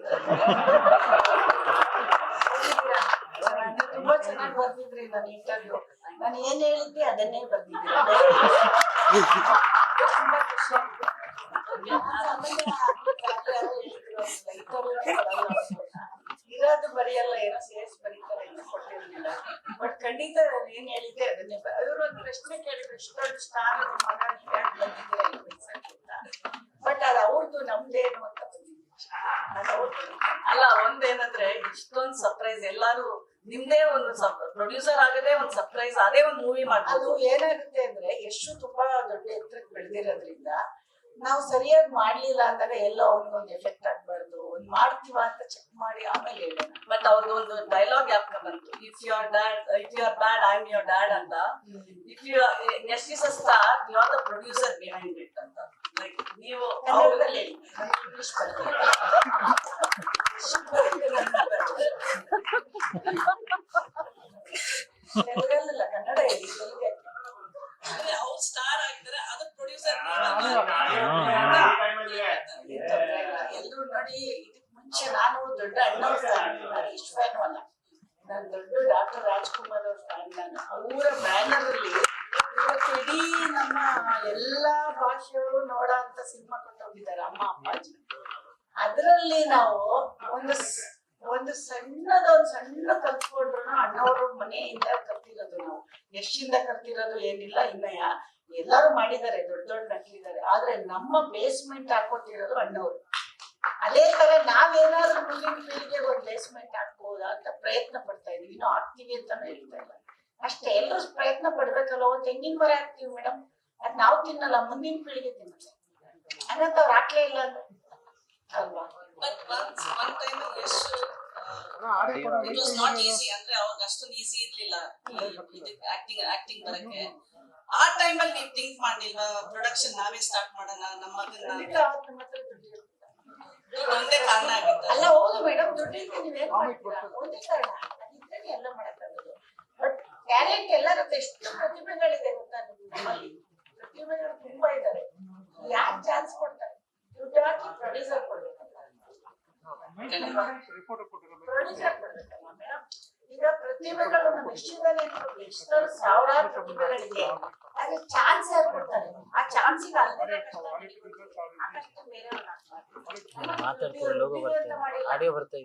ನೀವು ತುಂಬಾ ಚೆನ್ನಾಗಿ ಬರ್ದಿದ್ರಿ ನನ್ನ ಇಂಟರ್ವ್ಯೂ ನಾನು ಏನ್ ಹೇಳಿದ್ದೆ ಅದನ್ನೇ ಬರ್ದಿದ್ದೆ ತುಂಬಾ ಖುಷಿ. ಇರೋದು ಬರೆಯಲ್ಲ ಏನೋ ಸೇರಿಸಿ ಬರೀತಾರೆ ಕೊಟ್ಟಿರ್ಲಿಲ್ಲ. ಬಟ್ ಖಂಡಿತ ನಾನು ಏನ್ ಹೇಳಿದ್ದೆ ಅದನ್ನೇ ಅವ್ರು ಒಂದು ಪ್ರಶ್ನೆ ಕೇಳಿದ್ರು ಇಷ್ಟೊಂದು ಸ್ಟಾರ್ ಮಗ ಬಂದಿದ್ದೀರಾ ಬೆಳ್ಸಕ್ಕೆ ಬಟ್ ಅದು ಅವ್ರದ್ದು ನಮ್ದೇನು ಅಂತ ಬಂದಿದ್ದೆ ಅಲ್ಲ ಒಂದೇನಂದ್ರೆ ಇಷ್ಟೊಂದು ಸರ್ಪ್ರೈಸ್ ಎಲ್ಲಾರು ನಿಮ್ದೇ ಒಂದು ಪ್ರೊಡ್ಯೂಸರ್ ಆಗದೆ ಒಂದು ಸರ್ಪ್ರೈಸ್ ಅದೇ ಒಂದು ಮೂವಿ ಅದು ಮಾಡ್ಬೋದು ಏನಾಗುತ್ತೆ ಅಂದ್ರೆ ಎಷ್ಟು ತುಂಬಾ ದೊಡ್ಡ ಎತ್ತರಕ್ಕೆ ಬೆಳೆದಿರೋದ್ರಿಂದ ನಾವು ಸರಿಯಾಗಿ ಮಾಡ್ಲಿಲ್ಲ ಅಂದಾಗ ಎಲ್ಲ ಅವನಿಗೊಂದು ಎಫೆಕ್ಟ್ ಆಗ್ಬಾರ್ದು ಒಂದ್ ಮಾಡ್ತೀವ ಅಂತ ಚೆಕ್ ಮಾಡಿ ಆಮೇಲೆ ಮತ್ತೆ ಬಟ್ ಅವ್ರದ್ದು ಒಂದು ಡೈಲಾಗ್ ಯಾಕೆ ಬಂತು. If you are dad if you are bad I am your dad ಅಂತ if you next is a star you are the producer behind it ಅಂತ. ಲೈಕ್ ನೀವು ಕನ್ನಡದಲ್ಲಿ ಹೇಳಿ. [LAUGHS] ಎಲ್ರು ನೋಡಿ ಇದಕ್ ಮುಂಚೆ ನಾನು ದೊಡ್ಡ ಅಣ್ಣ ಇಷ್ಟು ಫ್ಯಾನ್ ಅಲ್ಲ ನಾನು ದೊಡ್ಡ ಡಾಕ್ಟರ್ ರಾಜ್ಕುಮಾರ್ ಅವ್ರ ಫ್ಯಾನ್ ನಾನು ಅವರ ಬ್ಯಾನರ್ ಅಲ್ಲಿ ಇಡೀ ನಮ್ಮ ಎಲ್ಲಾ ಭಾಷೆಯವರು ನೋಡ ಅಂತ ಸಿನಿಮಾ ಕೊಟ್ಟೋಗಿದ್ದಾರೆ. ಅಮ್ಮ ಅಪ್ಪಾಜಿ ಅದರಲ್ಲಿ ನಾವು ಒಂದು ಒಂದು ಸಣ್ಣದ, ಒಂದು ಸಣ್ಣ ಕಲ್ತ್ಕೊಂಡ್ರು ಅಣ್ಣವ್ರ ಮನೆಯಿಂದ ಕಲ್ತಿರೋದು ನಾವು. ಎಷ್ಟಿಂದ ಕಲ್ತಿರೋದು ಏನಿಲ್ಲ ಇನ್ನ ಯಾ- ಎಲ್ಲರೂ ಮಾಡಿದ್ದಾರೆ, ದೊಡ್ಡ ದೊಡ್ಡ ನಟಿದ್ದಾರೆ ಆದ್ರೆ ನಮ್ಮ ಬೇಸ್ಮೆಂಟ್ ಹಾಕೊಟ್ಟಿರೋದು ಅಣ್ಣವ್ರು. ಅದೇ ತರ ನಾವೇನಾದ್ರೂ ಮುಂದಿನ ಪೀಳಿಗೆ ಒಂದು ಬೇಸ್ಮೆಂಟ್ ಹಾಕ್ಬೋದಾ ಅಂತ ಪ್ರಯತ್ನ ಪಡ್ತಾ ಇದೀವಿ ಇನ್ನು ಹಾಕ್ತೀವಿ ಅಂತಾನು ಹೇಳ್ತಾ ಇಲ್ಲ. ಅಷ್ಟೇ, ಎಲ್ಲರೂ ಪ್ರಯತ್ನ ಪಡ್ಬೇಕಲ್ಲ ಒಂದು ತೆಂಗಿನ ಮರ ಹಾಕ್ತೀವಿ ಮೇಡಮ್ ಅದ್ ನಾವು ತಿನ್ನಲ್ಲ, ಮುಂದಿನ ಪೀಳಿಗೆ ತಿನ್ನ ಹಂಗಂತ ಅವ್ರು ಹಾಕ್ಲೇ ಇಲ್ಲ ಅಂದ್ರೆ. ಅಲ್ವಾ ಬಟ್ ಒನ್ಸ್ ಒನ್ ಟೈಮ್ ಎಷ್ಟು ಇಟ್ ವಾಸ್ ನಾಟ್ ಈಸಿ ಅಂದ್ರೆ ಅವಾಗ ಅಷ್ಟೊಂದು ಈಸಿ ಇರ್ಲಿಲ್ಲ. ಆಕ್ಟಿಂಗ್ ಆಕ್ಟಿಂಗ್ ಬರಕ್ಕೆ. ಆ ಟೈಮಲ್ಲಿ ನೀವು ಥಿಂಕ್ ಪ್ರೊಡಕ್ಷನ್ ನಾವೇ ಸ್ಟಾರ್ಟ್ ಮಾಡೋಣ ನಮ್ಮ ಒಂದೇ ಕಾರಣ ಆಗಿತ್ತು ಅಲ್ಲ ಹೌದು ಮೇಡಮ್ ದುಡ್ಡಿಂದ ನೀವೇನ್ ಮಾಡ್ತೀರಾ? ಒಂದೇ ಕಾರಣ ಅದಿದ್ದರೆ ಎಲ್ಲ ಮಾಡಕ್ಕಾಗೋದು ಬಟ್ ಟ್ಯಾಲೆಂಟ್ ಎಲ್ಲರದ್ದು ಎಷ್ಟು ಪ್ರತಿಭೆಗಳಿದೆ ಗೊತ್ತಾ ನಮ್ಮಲ್ಲಿ ಪ್ರತಿಭೆಗಳು ತುಂಬಾ ಇದ್ದಾರೆ ಯಾಕೆ ಚಾನ್ಸ್ ಕೊಡ್ತಾರೆ? ಹಾಕಿ ಪ್ರೊಡ್ಯೂಸರ್ ಈಗ ಪ್ರತಿಭೆಗಳು ನಮ್ಮ ಎಷ್ಟಿದ್ದಾರೆ ಎಷ್ಟೋ ಸಾವಿರಾರು ಪ್ರತಿಭೆಗಳಿದೆ ಆದ್ರೆ ಚಾನ್ಸ್ ಯಾರು ಕೊಡ್ತಾರೆ ಆ ಚಾನ್ಸಿಗೆ ಅಲ್ಲದೆ ಆಡಿಯೋ ಬರ್ತಾ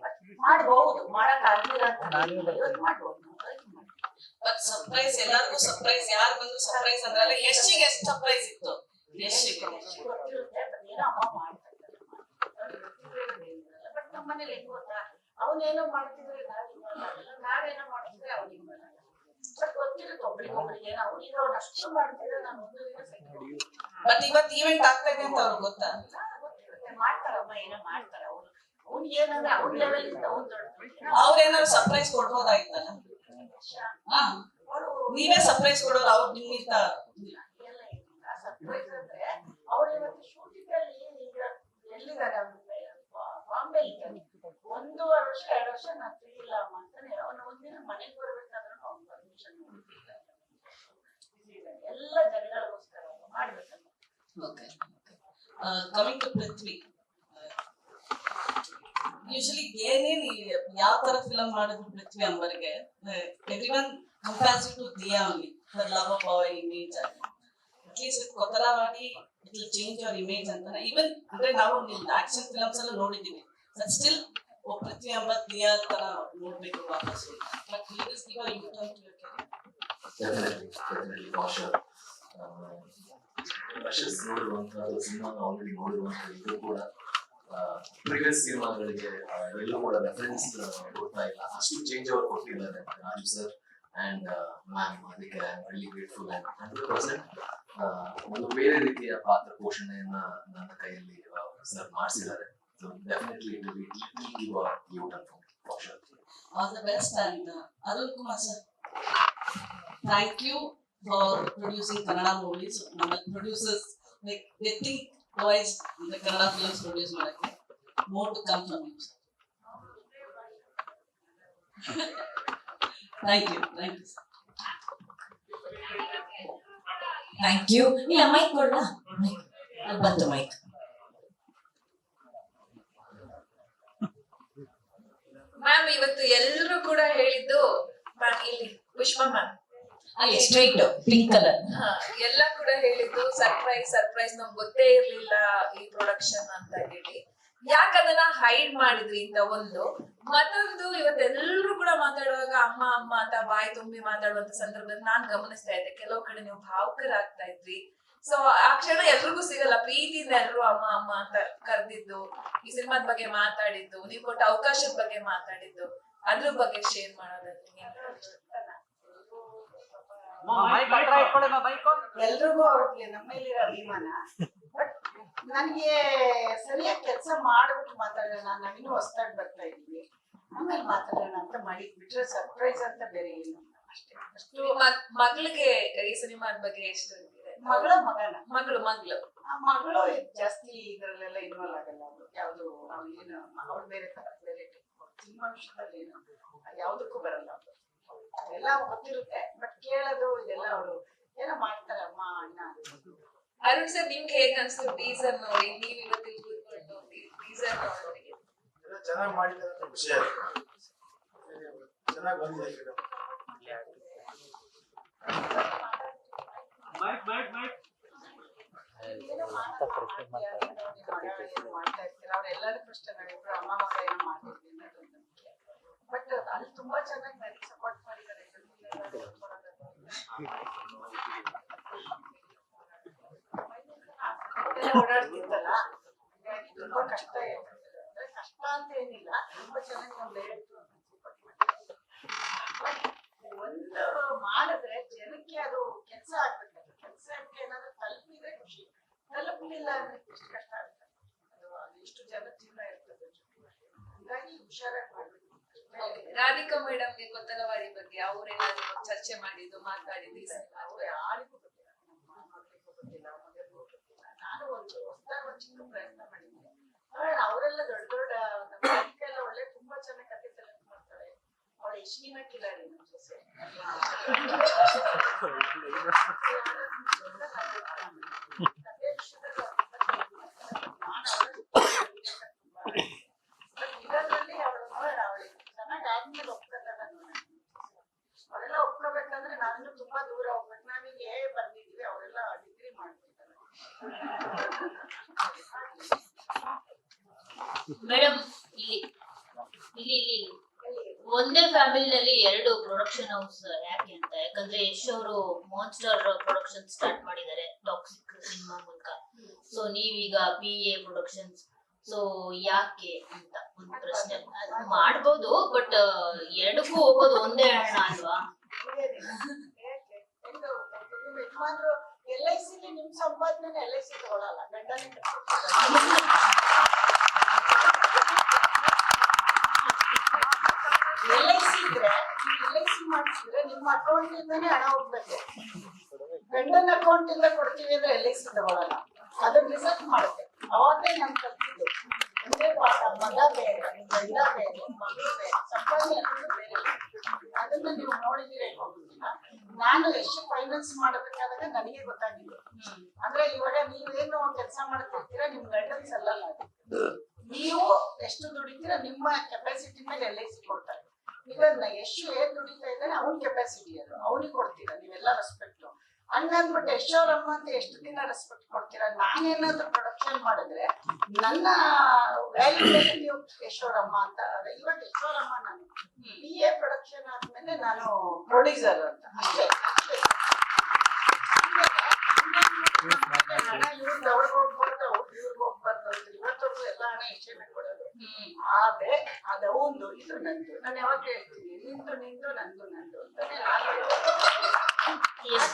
ಬಟ್ ಸರ್ಪ್ರೈಸ್ ಸರ್ಪ್ರೈಸ್ ಯಾರು ಬಂದು ಸರ್ಪ್ರೈಸ್ ಅಂದ್ರಲ್ಲ ಯಶ್ಚಿಗೆ ಎಷ್ಟು ಸರ್ಪ್ರೈಸ್ ಇತ್ತು ಎಷ್ಟು ಮನೇಲಿ ಗೊತ್ತಾ ಅವನೇನೋ ಮಾಡ್ತಿದ್ರೆ ನಾವೇನೋ ಮಾಡ್ತಿದ್ರೆ ಅವ್ನಿಗೆ ಬಟ್ ಅವ್ನು ಇವತ್ತು ಈವೆಂಟ್ ಆಗ್ತಾ ಇದೆ ಅಂತ ಅವ್ರಿಗೆ ಗೊತ್ತಾ? ಮಾಡ್ತಾರಮ್ಮ ಏನೋ ಮಾಡ್ತಾರ ಅವ್ರು. ಅವ್ನಿಗೆ ಏನಂದ್ರೆ ಅವ್ನ ಲೆವೆಲ್ ಇಂದ ಅವ್ನ್ ದೊಡ್ಡ ಅವ್ರೇನಾದ್ರು ಸರ್ಪ್ರೈಸ್ ಅವ್ರು ನೀವೇ ಸರ್ಪ್ರೈಸ್ ಕೊಡೋರು ಅವ್ರು ನಿಮ್ಗಿಂತ ಸರ್ಪ್ರೈಸ್ ಅಂದ್ರೆ ಅವ್ರು ಇವತ್ತು ಶೂಟಿಂಗ್ ಅಲ್ಲಿ ಈಗ ಎಲ್ಲಿದ್ದಾರೆ ಅವ್ರು? ಒಂದೂವರೆ ವರ್ಷ, ಎರಡು ವರ್ಷ ನಾ ಅಮ್ಮ ಅಂತಾನೆ ಅವನು ಒಂದಿನ ಮನೆಗೆ ಬರ್ಬೇಕಾದ್ರೂ ಅವ್ನು ಪರ್ಮಿಷನ್ ಎಲ್ಲ ಜನಗಳಿಗೋಸ್ಕರ ಮಾಡ್ಬೇಕಲ್ಲ okay coming to Prithvi usually ಏನೇನು ಯಾವ ತರ ಫಿಲಂ ಮಾಡಿದ್ರು Prithvi ಅಂಬರ್ಗೆ? Every one compares to Dia only for love of our image at least Kothala ಮಾಡಿ it will change our image ಅಂತ ಈವನ್ ಅಂದ್ರೆ ನಾವು ನಿಮ್ದು ಆಕ್ಷನ್ ಫಿಲಮ್ಸ್ ಎಲ್ಲ ನೋಡಿದೀವಿ ಬಟ್ ಸ್ಟಿಲ್ ಪೃಥ್ವಿ ಅಂಬರ್ ದಿಯಾ ತರ ನೋಡ್ಬೇಕು ವಾಪಸ್ but please give a U turn to your definitely definitely for sure rushes ನೋಡಿರುವಂತಹ cinema already ನೋಡಿರುವಂತಹ ಇದು ಕೂಡ ಪ್ರಿವಿಯಸ್ ಸಿನಿಮಾಗಳಿಗೆ ಎಲ್ಲೂ ಕೂಡ ರೆಫರೆನ್ಸ್ ಕೊಡ್ತಾ ಇಲ್ಲ. ಅಷ್ಟು ಚೇಂಜ್ ಅವ್ರು ಕೊಟ್ಟಿದ್ದಾರೆ ರಾಜು ಸರ್ ಅಂಡ್ ಮ್ಯಾಮ್ ಅದಕ್ಕೆ I really grateful and hundred ಒಂದು ಬೇರೆ ರೀತಿಯ ಪಾತ್ರ ಪೋಷಣೆಯನ್ನ ನನ್ನ ಕೈಯಲ್ಲಿ ಸರ್ ಮಾಡಿಸಿದ್ದಾರೆ. So definitely it will give a U turn for sure all the best and uh, Arun Kumar sir. Thank you for producing Kannada movies. ನಮ್ಮ producers like they think twice the Kannada films produce ಮಾಡಕ್ಕೆ. More to come from you. sir. [LAUGHS] Thank you, thank you. sir. Thank you ಇಲ್ಲ mic ಕೊಡ್ಲಾ ಅಲ್ಲಿ ಬಂತು mic Ma'am ಇವತ್ತು ಎಲ್ಲರೂ ಕೂಡ ಹೇಳಿದ್ದು ma'am ಇಲ್ಲಿ ಪುಷ್ಪಾ ಮ್ಯಾಮ್ ಅಲ್ಲಿ ಸ್ಟ್ರೈಟ್ ಪಿಂಕ್ ಕಲರ್ ಎಲ್ಲ ಕೂಡ ಹೇಳಿದ್ದು ಸರ್ಪ್ರೈಸ್ ಸರ್ಪ್ರೈಸ್ ನಮ್ಗೆ ಗೊತ್ತೇ ಇರ್ಲಿಲ್ಲ ಈ ಪ್ರೊಡಕ್ಷನ್ ಅಂತ ಹೇಳಿ. ಯಾಕೆ ಅದನ್ನ ಹೈಡ್ ಮಾಡಿದ್ರಿ ಅಂತ ಒಂದು? ಮತ್ತೊಂದು ಇವತ್ತೆಲ್ಲರೂ ಕೂಡ ಮಾತಾಡುವಾಗ ಅಮ್ಮ ಅಮ್ಮ ಅಂತ ಬಾಯಿ ತುಂಬಿ ಮಾತಾಡುವಂತ ಸಂದರ್ಭದಲ್ಲಿ ನಾನ್ ಗಮನಿಸ್ತಾ ಇದ್ದೆ. ಕೆಲವು ಕಡೆ ನೀವು ಭಾವುಕರಾಗ್ತಾ ಇದ್ರಿ. ಸೊ ಆ ಕ್ಷಣ ಎಲ್ರಿಗೂ ಸಿಗಲ್ಲ. ಪ್ರೀತಿಯಿಂದ ಎಲ್ರು ಅಮ್ಮ ಅಮ್ಮ ಅಂತ ಕರೆದಿದ್ದು ಈ ಸಿನಿಮಾದ ಬಗ್ಗೆ ಮಾತಾಡಿದ್ದು ನೀವು ಕೊಟ್ಟ ಅವಕಾಶದ ಬಗ್ಗೆ ಮಾತಾಡಿದ್ದು ಅದ್ರ ಬಗ್ಗೆ ಶೇರ್ ಮಾಡೋದಾದ್ರೆ ಎಲ್ರಿಗೂ ಅವ್ರಿಗೆ ನಮ್ಮ ಮೇಲಿರೋ ಅಭಿಮಾನ. ಬಟ್ ನನಗೆ ಸರಿಯಾಗಿ ಕೆಲಸ ಮಾಡ್ಬಿಟ್ಟು ಮಾತಾಡೋಣ ನಾವಿನ್ನೂ ಹೊಸ್ದಾಗಿ ಬರ್ತಾ ಇದೀವಿ ಆಮೇಲೆ ಮಾತಾಡೋಣ ಅಂತ ಮಾಡಿ ಬಿಟ್ರೆ ಸರ್ಪ್ರೈಸ್ ಅಂತ ಬೇರೆ ಏನು ಅಷ್ಟೇ. ಅಷ್ಟು ಮಗಳಿಗೆ ಈ ಸಿನಿಮಾದ ಬಗ್ಗೆ ಎಷ್ಟು ಮಗಳ ಮಗನ? ಮಗಳು ಮಗಳು. ಆ ಮಗಳು ಜಾಸ್ತಿ ಇದ್ರಲ್ಲೆಲ್ಲ ಇನ್ವಾಲ್ವ್ ಆಗಲ್ಲ ಅವ್ರು ಯಾವ್ದು ಏನು ಅವ್ರು ಬೇರೆ ತರ ಬೇರೆ ಸಿನಿಮಾ ವಿಷಯದಲ್ಲಿ ಏನು ಯಾವ್ದಕ್ಕೂ ಬರಲ್ಲ ಅವ್ರು ಎಲ್ಲ ಗೊತ್ತಿರುತ್ತೆ ಬಟ್ ಕೇಳೋದು ಇದೆಲ್ಲ ಅವರು ಏನೋ ಮಾಡ್ತಾರೆ ಅಮ್ಮ ಅಣ್ಣ ಅರುಣ್ ಸರ್ ನಿಮ್ಗೆ ಹೇಗ್ ಅನ್ಸ್ತು ಟೀಸರ್ ನೋಡಿ? ನೀವ್ ಇವತ್ತು ಇಲ್ಲಿ ಕೂತ್ಕೊಂಡು ಟೀಸರ್ ನೋಡಿ. ಚೆನ್ನಾಗಿ ಮಾಡಿದ್ರೆ ಅಂತ ಖುಷಿ ಆಯ್ತು ಚೆನ್ನಾಗಿ ಬಂದಿದೆ ಬಟ್ ಅಲ್ಲಿ ತುಂಬಾ ಚೆನ್ನಾಗಿ ನನಗೆ ಸಪೋರ್ಟ್ ಮಾಡಿದ್ದಾರೆ ಓಡಾಡ್ತಿದ್ದಲ್ಲ ಹಾಗಾಗಿ ತುಂಬಾ ಕಷ್ಟ. ಅಂದ್ರೆ ಕಷ್ಟ ಅಂತ ಏನಿಲ್ಲ ತುಂಬಾ ಚೆನ್ನಾಗಿ ಡೈರೆಕ್ಟ್ ಒಂದು ಮಾಡಿದ್ರೆ ಜನಕ್ಕೆ ಅದು ಕೆಲಸ ಆಗ್ಬೇಕು ಕೆಲಸಕ್ಕೆ ಏನಾದ್ರು ತಲುಪಿದ್ರೆ ಖುಷಿ. ತಲುಪಲಿಲ್ಲ ಅಂದ್ರೆ ಎಷ್ಟು ಕಷ್ಟ ಆಗುತ್ತೆ. ಎಷ್ಟು ಜನ ಜೀವನ ಇರ್ತದೆ ಹೀಗಾಗಿ ಹುಷಾರಾಗಿ ಮಾಡ್ಬೇಕು. ರಾಧಿಕಾ ಮೇಡಮ್ಗೆ ಗೊತ್ತಲವಾಡಿ ಬಗ್ಗೆ ಅವ್ರೇನಾದ್ರು ಚರ್ಚೆ ಮಾಡಿದ್ದು ಮಾತಾಡಿದ್ದು ಯಾರಿಗೂ ಗೊತ್ತಿಲ್ಲ. ಮಕ್ಕಳಿಗೂ ಗೊತ್ತಿಲ್ಲ. ಗೊತ್ತಿಲ್ಲ ನಾನು ಒಂದು ಹೊಸದಾಗಿ ಒಂದು ಚಿಕ್ಕ ಪ್ರಯತ್ನ ಮಾಡಿದ್ದೆ. ಅವರೆಲ್ಲ ದೊಡ್ಡ ದೊಡ್ಡ ಒಳ್ಳೆ ತುಂಬಾ ಚೆನ್ನಾಗಿ ಕತೆ ಸೊಸೆ ಕತೆ ವಿಷಯದಲ್ಲಿ ಇದರಲ್ಲಿ ಅವಳು ಅವಳಿಗೆ ಚೆನ್ನಾಗಿ ಆದ್ಮೇಲೆ ಒಪ್ಕೊತಾಳ ಅವರೆಲ್ಲ ಒಪ್ಕೋಬೇಕಂದ್ರೆ ನಾನು ತುಂಬಾ ದೂರ ಹೋಗ್ಬೇಕು ನಾವೀಗ ಬಂದಿದ್ವಿ ಅವರೆಲ್ಲ ಡಿಗ್ರಿ ಮಾಡ್ತಿದ್ದಾರೆ ಮೇಡಮ್ ಇಲ್ಲಿ ಇಲ್ಲಿ ಇಲ್ಲಿ. ಒಂದೇ ಫ್ಯಾಮಿಲಿನಲ್ಲಿ ಎರಡು ಪ್ರೊಡಕ್ಷನ್ ಹೌಸ್ ಯಾಕೆ ಅಂತ? ಯಾಕಂದ್ರೆ ಯಶ್ ಅವರು ಮಾನ್ಸ್ಟರ್ ಪ್ರೊಡಕ್ಷನ್ ಸ್ಟಾರ್ಟ್ ಮಾಡಿದ್ದಾರೆ ಟಾಕ್ಸಿಕ್ ಸಿನಿಮಾ ಮೂಲಕ. ಸೊ ನೀವೀಗ ಬಿ ಎ ಪ್ರೊಡಕ್ಷನ್ಸ್ ಸೊ ಯಾಕೆ ಅಂತ ಒಂದು ಪ್ರಶ್ನೆ. ಮಾಡ್ಬೋದು ಬಟ್ ಎರಡಕ್ಕೂ ಹೋಗೋದು ಒಂದೇ ಹಣ ಅಲ್ವಾ? ಎಲ್ ಐ ಸಿ ನಿಮ್ ಸಂಪಾದನೆ ಎಲ್ ಐ ಸಿ ತಗೊಳಲ್ಲ ಗಂಡನೇ ಎಲ್ ಐ ಇದ್ರೆ ಮಾಡಿಸಿದ್ರೆ ನಿಮ್ಮ ಅಕೌಂಟ್ ಇಂದನೇ ಹಣ ಹೋಗ್ಬೇಕು. ಗಂಡನ ಅಕೌಂಟ್ ಇಂದ ಕೊಡ್ತೀವಿ ಅಂದ್ರೆ ಎಲ್ ಐ ಸಿ ತಗೊಳಲ್ಲ. ಅದನ್ನ ರಿಸರ್ಚ್ ಮಾಡುತ್ತೆ. ಅವತ್ತೇ ನಮ್ ಕಲ್ತಿದ್ದು. ಒಂದೇ ಪಾಠ, ಮಗ ಬೇರೆ, ಗಂಡ ಬೇರೆ, ಮಗಳು ಬೇರೆ ಸಂಪಾದನೆ ಅನ್ನೋದು ಬೇರೆ. ಅದನ್ನ ನೀವು ನೋಡಿದಿರೇ ನಾನು ಎಷ್ಟು ಫೈನಾನ್ಸ್ ಮಾಡಬೇಕಾದಾಗ ನನಗೆ ಗೊತ್ತಾಗಿದ್ದು ಅಂದ್ರೆ ಇವಾಗ ನೀವೇನು ಕೆಲಸ ಮಾಡ್ತಿರ್ತೀರಾ, ನಿಮ್ ಗಂಡನ್ ಸಲ್ಲಲ್ಲ. ನೀವು ಎಷ್ಟು ದುಡಿತೀರಾ, ನಿಮ್ಮ ಕೆಪಾಸಿಟಿ ಮೇಲೆ ಎಲ್ ಎಷ್ಟು ಏನ್ ದುಡಿತಾ ಇದ್ದಾನೆ ಅವನ್ ಕೆಪಾಸಿಟಿ ಅದು. ಅವ್ನಿಗೆ ಕೊಡ್ತೀರಾ ನೀವೆಲ್ಲ ರೆಸ್ಪೆಕ್ಟ್ ಹಂಗಂದ್ಬಿಟ್ಟು ಯಶೋರಮ್ಮ ಅಂತ ಎಷ್ಟು ದಿನ ರೆಸ್ಪೆಕ್ಟ್ ಕೊಡ್ತೀರಾ? ನಾನೇನಾದ್ರೂ ಪ್ರೊಡಕ್ಷನ್ ಮಾಡಿದ್ರೆ ನನ್ನ ವ್ಯಾಲ್ಯೂ ನೀವು ಯಶೋರಮ್ಮ ಅಂತ. ಇವಾಗ ಯಶೋರಮ್ಮ ನಾನು ಬಿ ಎ ಪ್ರೊಡಕ್ಷನ್ ಆದ್ಮೇಲೆ ನಾನು ಪ್ರೊಡ್ಯೂಸರ್ ಅಂತ. ಅಷ್ಟೇ. ಹಣ ಇವ್ರಿಗೆ ಅವ್ರಿಗೆ ಹೋಗ್ಬಾರ್ದು ಅವ್ರಿಗೆ ಇವ್ರಿಗೆ ಹೋಗ್ಬಾರ್ದು ಅಂತ. ಇವತ್ತವರೆಗೂ ಎಲ್ಲ ಹಣ ಎಷ್ಟೇ ಕೊಡೋದು ಆದ್ರೆ ಅದು ಒಂದು ಇದು ನಂದು. ನಾನು ಯಾವಾಗ ಹೇಳ್ತೀನಿ ನಿಂದು ನಿಂದು ನಂದು ಅಂತಾನೆ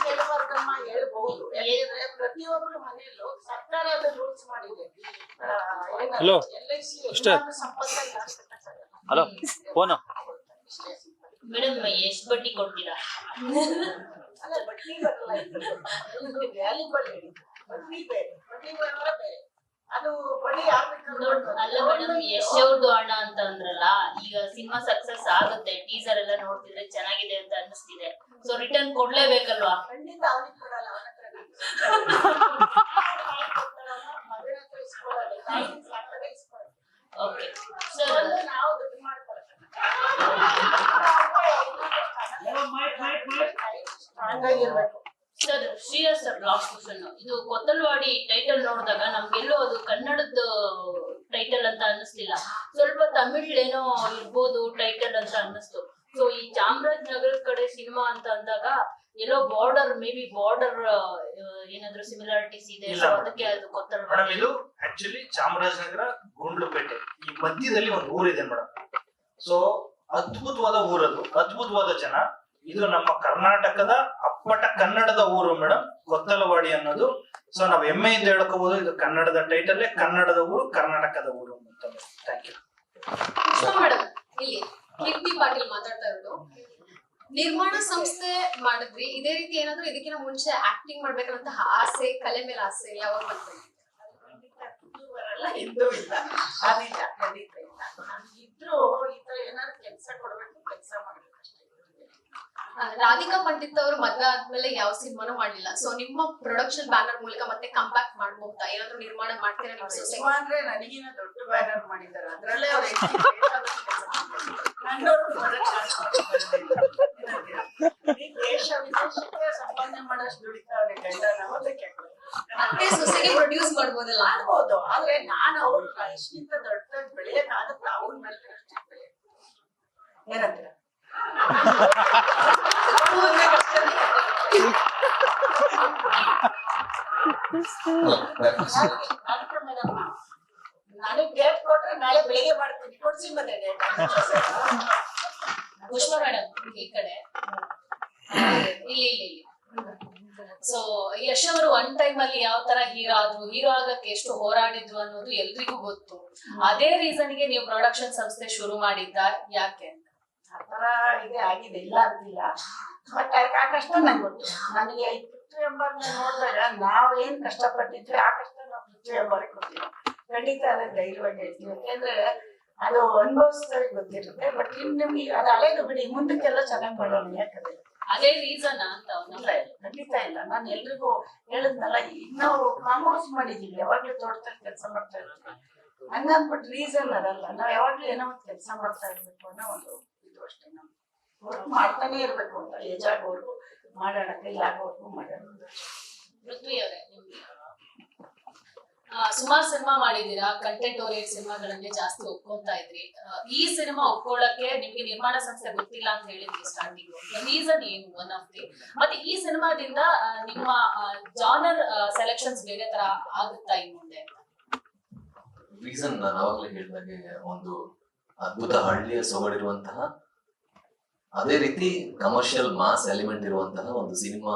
ಹೇಳ್ಬಾರ್ದಮ್ಮ ಹೇಳ್ಬಹುದು. ಯಾಕೆಂದ್ರೆ ಪ್ರತಿಯೊಬ್ಬರು ಮನೆಯಲ್ಲೂ ಸರ್ಕಾರ ಅದು ರೂಲ್ಸ್ ಮಾಡಿದೆ. L I C. ಸಂಪತ್ತ ಹಲೋ ಫೋನು ಮೇಡಮ್ ಎಷ್ಟು ಬಡ್ಡಿ ಕೊಡ್ತೀರಾ? ಅಲ್ಲ ಬಡ್ಡಿ ಬರಲ್ಲ ಹೇಳಿ. ಬಡ್ಡಿ ಬೇರೆ ಬಡ್ಡಿ ವ್ಯವಹಾರ ಬೇರೆ. ಅಲ್ಲ ಮೇಡಮ್ ಯಶ್ ಅವ್ರದ್ದು ಹಣ ಅಂತ ಅಂದ್ರಲ್ಲ ಈಗ ಸಿನಿಮಾ ಸಕ್ಸಸ್ ಆಗುತ್ತೆ ಟೀಸರ್ ಎಲ್ಲ ನೋಡ್ತಿದ್ರೆ ಚೆನ್ನಾಗಿದೆ ಅಂತ ಅನಿಸ್ತಿದೆ ಸೊ ರಿಟರ್ನ್ ಕೊಡ್ಲೇಬೇಕಲ್ವಾ? ಖಂಡಿತ ಅವನಿಗೆ ಕೊಡಲ್ಲ ಅವನ ಓಕೆ ಸರ್ ಮೊದಲು ನಾವು ದುಡ್ಡು ಸ್ಟ್ರಾಂಗ್ ಆಗಿರ್ಬೇಕು sir Shreyas sir last question ಇದು ಕೊತ್ತಲ್ವಾಡಿ ಟೈಟಲ್ ನೋಡಿದಾಗ ನಮ್ಗೆಲ್ಲೋ ಅದು ಕನ್ನಡದ ಟೈಟಲ್ ಅಂತ ಅನ್ನಿಸ್ಲಿಲ್ಲ. ಸ್ವಲ್ಪ ತಮಿಳ್ ಏನೋ ಇರ್ಬೋದು ಟೈಟಲ್ ಅಂತ ಅನ್ನಿಸ್ತು. ಸೊ ಈ ಚಾಮರಾಜನಗರದ ಕಡೆ ಸಿನಿಮಾ ಅಂತ ಅಂದಾಗ ಎಲ್ಲೋ ಬಾರ್ಡರ್ ಮೇ ಬಿ ಬಾರ್ಡರ್ ಏನಾದ್ರು ಸಿಮಿಲಾರಿಟೀಸ್ ಇದೆ. ಅದಕ್ಕೆ ಅದು ಕೊತ್ತಲ್ವಾಡಿ. ಇದು ಆಕ್ಚುಲಿ ಚಾಮರಾಜನಗರ ಗುಂಡ್ಲುಪೇಟೆ ಈ ಮಧ್ಯದಲ್ಲಿ ಒಂದು ಊರಿದೆ ಮೇಡಮ್ ಸೊ ಅದ್ಭುತವಾದ ಊರದು. ಅದ್ಭುತವಾದ ಜನ. ಇದು ನಮ್ಮ ಕರ್ನಾಟಕದ ಅಪ್ಪಟ ಕನ್ನಡದ ಊರು ಮೇಡಮ್ ಗೊತ್ತಲವಾಡಿ ಅನ್ನೋದು. ಸೊ ನಾವು ಹೆಮ್ಮೆಯಿಂದ ಹೇಳ್ಕೋಬಹುದು ಇದು ಕನ್ನಡದ ಟೈಟಲ್ ಕನ್ನಡದ ಊರು ಕರ್ನಾಟಕದ ಊರು ಅಂತ. ಥ್ಯಾಂಕ್ ಯು ಮೇಡಮ್ ಇಲ್ಲಿ ಕೀರ್ತಿ ಪಾಟೀಲ್ ಮಾತಾಡ್ತಾ ಇರೋದು. ನಿರ್ಮಾಣ ಸಂಸ್ಥೆ ಮಾಡಿದ್ವಿ. ಇದೇ ರೀತಿ ಏನಾದ್ರು ಇದಕ್ಕಿಂತ ಮುಂಚೆ ಆಕ್ಟಿಂಗ್ ಮಾಡ್ಬೇಕಂತ ಆಸೆ ಕಲೆ ಮೇಲೆ ಆಸೆ ಯಾವಾಗ ಬಂತು? ಬರಲ್ಲ ಹಿಂದೂ ಇಲ್ಲ. ಅದಿಲ್ಲ ಖಂಡಿತ ಇಲ್ಲ. ಇದ್ರು ಈ ತರ ಏನಾದ್ರು ಕೆಲಸ ಕೊಡ್ಬೇಕು ಕೆಲಸ ಮಾಡ್ಬೇಕು. ರಾಧಿಕಾ ಪಂಡಿತ್ ಅವರು ಮದ್ವೆ ಆದ್ಮೇಲೆ ಯಾವ ಸಿನಿಮಾನು ಮಾಡ್ಲಿಲ್ಲ. ಸೊ ನಿಮ್ಮ ಪ್ರೊಡಕ್ಷನ್ ಬ್ಯಾನರ್ ಮೂಲಕ ಮತ್ತೆ ಕಂಬ್ಯಾಕ್ ಮಾಡಬಹುದಾ? ಏನಾದ್ರು ನಿರ್ಮಾಣ ಮಾಡ್ತೀರಾ ನಿಮ್ ಸಿನಿಮಾ ಅಂದ್ರೆ ನನಗಿನ ದೊಡ್ಡ ಬ್ಯಾನರ್ ಮಾಡಿದ್ದಾರೆ ಅದ್ರಲ್ಲೇ ದೇಶ [LAUGHS] ವಿದೇಶಕ್ಕೆ ಸಂಪಾದನೆ ಮಾಡೋಷ್ಟು ದುಡಿತಾವ್ರೆ ಗಂಡ ನಮ್ಮದಕ್ಕೆ ಮತ್ತೆ ಸೊಸೆಗೆ ಪ್ರೊಡ್ಯೂಸ್ ಮಾಡ್ಬೋದಲ್ಲ? ಮಾಡ್ಬೋದು. ಆದ್ರೆ ನಾನು ಅವ್ರ ಇಷ್ಟಿಂದ ದೊಡ್ಡ ಬೆಳೆಯಕ್ ಅವ್ರ ಮೇಲೆ. ಏನಂತೀರ? ಡೇಟ್ ಕೊಟ್ರೆ ನಾಳೆ ಬೆಳಿಗ್ಗೆ ಮಾಡ್ತೀನಿ ಕೊಡ್ಸಿ ಈ ಕಡೆ ಇಲ್ಲಿ ಸೊ ಯಶ್ ಅವರು ಒನ್ ಟೈಮ್ ಅಲ್ಲಿ ಯಾವ ತರ ಹೀರೋ ಆದ್ರು ಹೀರೋ ಆಗಕ್ಕೆ ಎಷ್ಟು ಹೋರಾಡಿದ್ರು ಅನ್ನೋದು ಎಲ್ರಿಗೂ ಗೊತ್ತು ಅದೇ ರೀಸನ್ಗೆ ನೀವು ಪ್ರೊಡಕ್ಷನ್ ಸಂಸ್ಥೆ ಶುರು ಮಾಡಿದ್ದ ಯಾಕೆ ಅಂತ ಆತರ ಇದೆ ಆಗಿದೆ. ಇಲ್ಲ ಅಂತಿಲ್ಲ ಬಟ್ ಆ ಕಷ್ಟ ನಂಗೆ ಗೊತ್ತು. ನನಗೆ ಈ ಪೃಥ್ವಿ ಎಂಬರ್ನ ನೋಡಿದಾಗ ನಾವ್ ಏನ್ ಕಷ್ಟಪಟ್ಟಿದ್ವಿ ಆ ಕಷ್ಟ ನಾವು ಪೃಥ್ವಿ ಎಂಬರ್ ಗೊತ್ತಿಲ್ಲ ಖಂಡಿತ ಅದೇ ಧೈರ್ಯವಾಗಿ ಹೇಳ್ತೀವಿ ಯಾಕೆಂದ್ರೆ ಅದು ಅನುಭವಿಸಿದವ್ರಿಗೆ ಗೊತ್ತಿರುತ್ತೆ ಬಟ್ ಇನ್ ನಿಮ್ಗೆ ಅದು ಹಳೇದು ಬಿಡಿ. ಮುಂದಕ್ಕೆಲ್ಲ ಚೆನ್ನಾಗಿ ಮಾಡೋಣ ಯಾಕಂದ್ರೆ. ಅದೇ ರೀಸನ್ ಅಂತ ಇಲ್ಲ ಖಂಡಿತ ಇಲ್ಲ. ನಾನು ಎಲ್ರಿಗೂ ಹೇಳಿದ್ನಲ್ಲ ಈಗ ನಾವು ಕಾಂಪೌಂಡ್ಸ್ ಮಾಡಿದೀವಿ. ಯಾವಾಗ್ಲೂ ತೋಟದಲ್ಲಿ ಕೆಲಸ ಮಾಡ್ತಾ ಇರೋದು. ಹಂಗಂದ್ಬಿಟ್ಟು ರೀಸನ್ ಅದಲ್ಲ ನಾವ್ ಯಾವಾಗ್ಲೂ ಏನೋ ಒಂದು ಕೆಲಸ ಮಾಡ್ತಾ ಇರ್ಬೇಕು ಅನ್ನೋ ಒಂದು ಅಷ್ಟೇ ನಮ್ಗೆ. work ಮಾಡ್ತಾನೆ ಇರ್ಬೇಕು ಅಂತ ಏಜ್ ಆಗೋರ್ಗು ಮಾಡೋಣ ಕೈಲಾಗೋರ್ಗು ಮಾಡೋಣ ಪೃಥ್ವಿ ಅವರೇ ನಿಮ್ಗೆ. ಸುಮಾರು ಸಿನಿಮಾ ಮಾಡಿದೀರಾ ಕಂಟೆಂಟ್ ಓರಿಯೆಂಟ್ ಸಿನಿಮಾಗಳನ್ನೇ ಜಾಸ್ತಿ ಒಪ್ಕೊಂತಾ ಇದ್ರಿ. ಈ ಸಿನಿಮಾ ಒಪ್ಕೊಳ್ಳಕ್ಕೆ ನಿಮ್ಗೆ ನಿರ್ಮಾಣ ಸಂಸ್ಥೆ ಗೊತ್ತಿಲ್ಲ ಅಂತ ಹೇಳಿದ್ರಿ ಸ್ಟಾರ್ಟಿಂಗ್ ರೀಸನ್ ಏನು? ಒನ್ ಆಫ್ ದಿ ಮತ್ತೆ ಈ ಸಿನಿಮಾದಿಂದ ನಿಮ್ಮ ಜಾನರ್ ಸೆಲೆಕ್ಷನ್ಸ್ ಬೇರೆ ತರ ಆಗುತ್ತಾ ಇನ್ ಮುಂದೆ ಅಂತ? ರೀಸನ್ ನಾನು ಅವಾಗಲೇ ಹೇಳಿದಾಗೆ ಒಂದು ಅದ್ಭುತ ಹಳ್ಳಿಯ ಸೊಗಡಿರುವಂತಹ ಅದೇ ರೀತಿ ಕಮರ್ಷಿಯಲ್ ಮಾಸ್ ಎಲಿಮೆಂಟ್ ಇರುವಂತಹ ಒಂದು ಸಿನಿಮಾ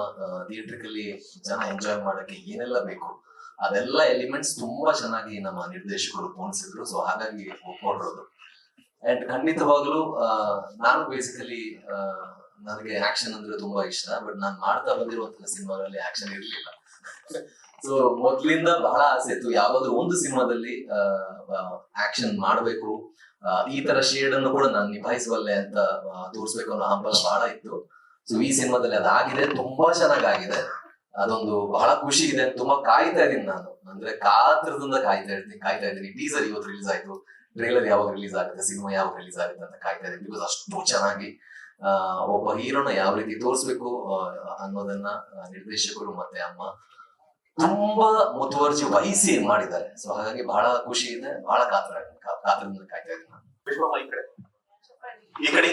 ಥಿಯೇಟ್ರಿಕಲಿ ಜನ ಎಂಜಾಯ್ ಮಾಡಕ್ಕೆ ಏನೆಲ್ಲ ಬೇಕು, ಅದೆಲ್ಲ ಎಲಿಮೆಂಟ್ಸ್ ತುಂಬಾ ಚೆನ್ನಾಗಿ ನಮ್ಮ ನಿರ್ದೇಶಕರು ಪೋಣಿಸಿದ್ರು ಸೊ ಹಾಗಾಗಿ ಒಪ್ಕೊಂಡಿರೋದು. ಅಂಡ್ ಖಂಡಿತವಾಗ್ಲೂ ನಾನು ಬೇಸಿಕಲಿ ನನಗೆ ಆಕ್ಷನ್ ಅಂದ್ರೆ ತುಂಬಾ ಇಷ್ಟ ಬಟ್ ನಾನು ಮಾಡ್ತಾ ಬಂದಿರುವಂತಹ ಸಿನಿಮಾಗಳಲ್ಲಿ ಆಕ್ಷನ್ ಇರಲಿಲ್ಲ. ಸೊ ಮೊದ್ಲಿಂದ ಬಹಳ ಆಸೆ ಇತ್ತು. ಯಾವಾದ್ರೂ ಒಂದು ಸಿನಿಮಾದಲ್ಲಿ ಆಕ್ಷನ್ ಮಾಡಬೇಕು ಈ ತರ ಶೇಡ್ ಅನ್ನು ಕೂಡ ನಾನು ನಿಭಾಯಿಸಬಲ್ಲೆ ಅಂತ ತೋರಿಸ್ಬೇಕು ಅನ್ನೋ ಹಂಬಲ ಬಹಳ ಇತ್ತು. ಸೊ ಈ ಸಿನಿಮಾದಲ್ಲಿ ಅದಾಗಿದೆ, ತುಂಬಾ ಚೆನ್ನಾಗಾಗಿದೆ. ಅದೊಂದು ಬಹಳ ಖುಷಿ ಇದೆ ತುಂಬಾ ಕಾಯ್ತಾ ಇದ್ದೀನಿ ನಾನು. ಅಂದ್ರೆ ಕಾತ್ರದಿಂದ ಕಾಯ್ತಾ ಇರ್ತೀನಿ, ಕಾಯ್ತಾ ಇದ್ದೀನಿ. ಟೀಸರ್ ಇವತ್ತು ರಿಲೀಸ್ ಆಯ್ತು. ಟ್ರೈಲರ್ ಯಾವಾಗ ರಿಲೀಸ್ ಆಗುತ್ತೆ, ಸಿನಿಮಾ ಯಾವಾಗ ರಿಲೀಸ್ ಆಗುತ್ತೆ ಅಂತ ಕಾಯ್ತಾ ಇದ್ದೀನಿ. ಬಿಕಾಸ್ ಅಷ್ಟು ಚೆನ್ನಾಗಿ ಒಬ್ಬ ಹೀರೋನ ಯಾವ ರೀತಿ ತೋರಿಸ್ಬೇಕು ಅನ್ನೋದನ್ನ ನಿರ್ದೇಶಕರು ಮತ್ತೆ ಅಮ್ಮ ತುಂಬಾ ಮುತುವರ್ಜಿ ವಹಿಸಿ ಮಾಡಿದ್ದಾರೆ. ಸೊ ಹಾಗಾಗಿ ಬಹಳ ಖುಷಿ ಇದೆ ಬಹಳ ಕಾತರ ಕಾತರದಿಂದ ಕಾಯ್ತಾ ಇದ್ದೀನಿ ಈ ಕಡೆ.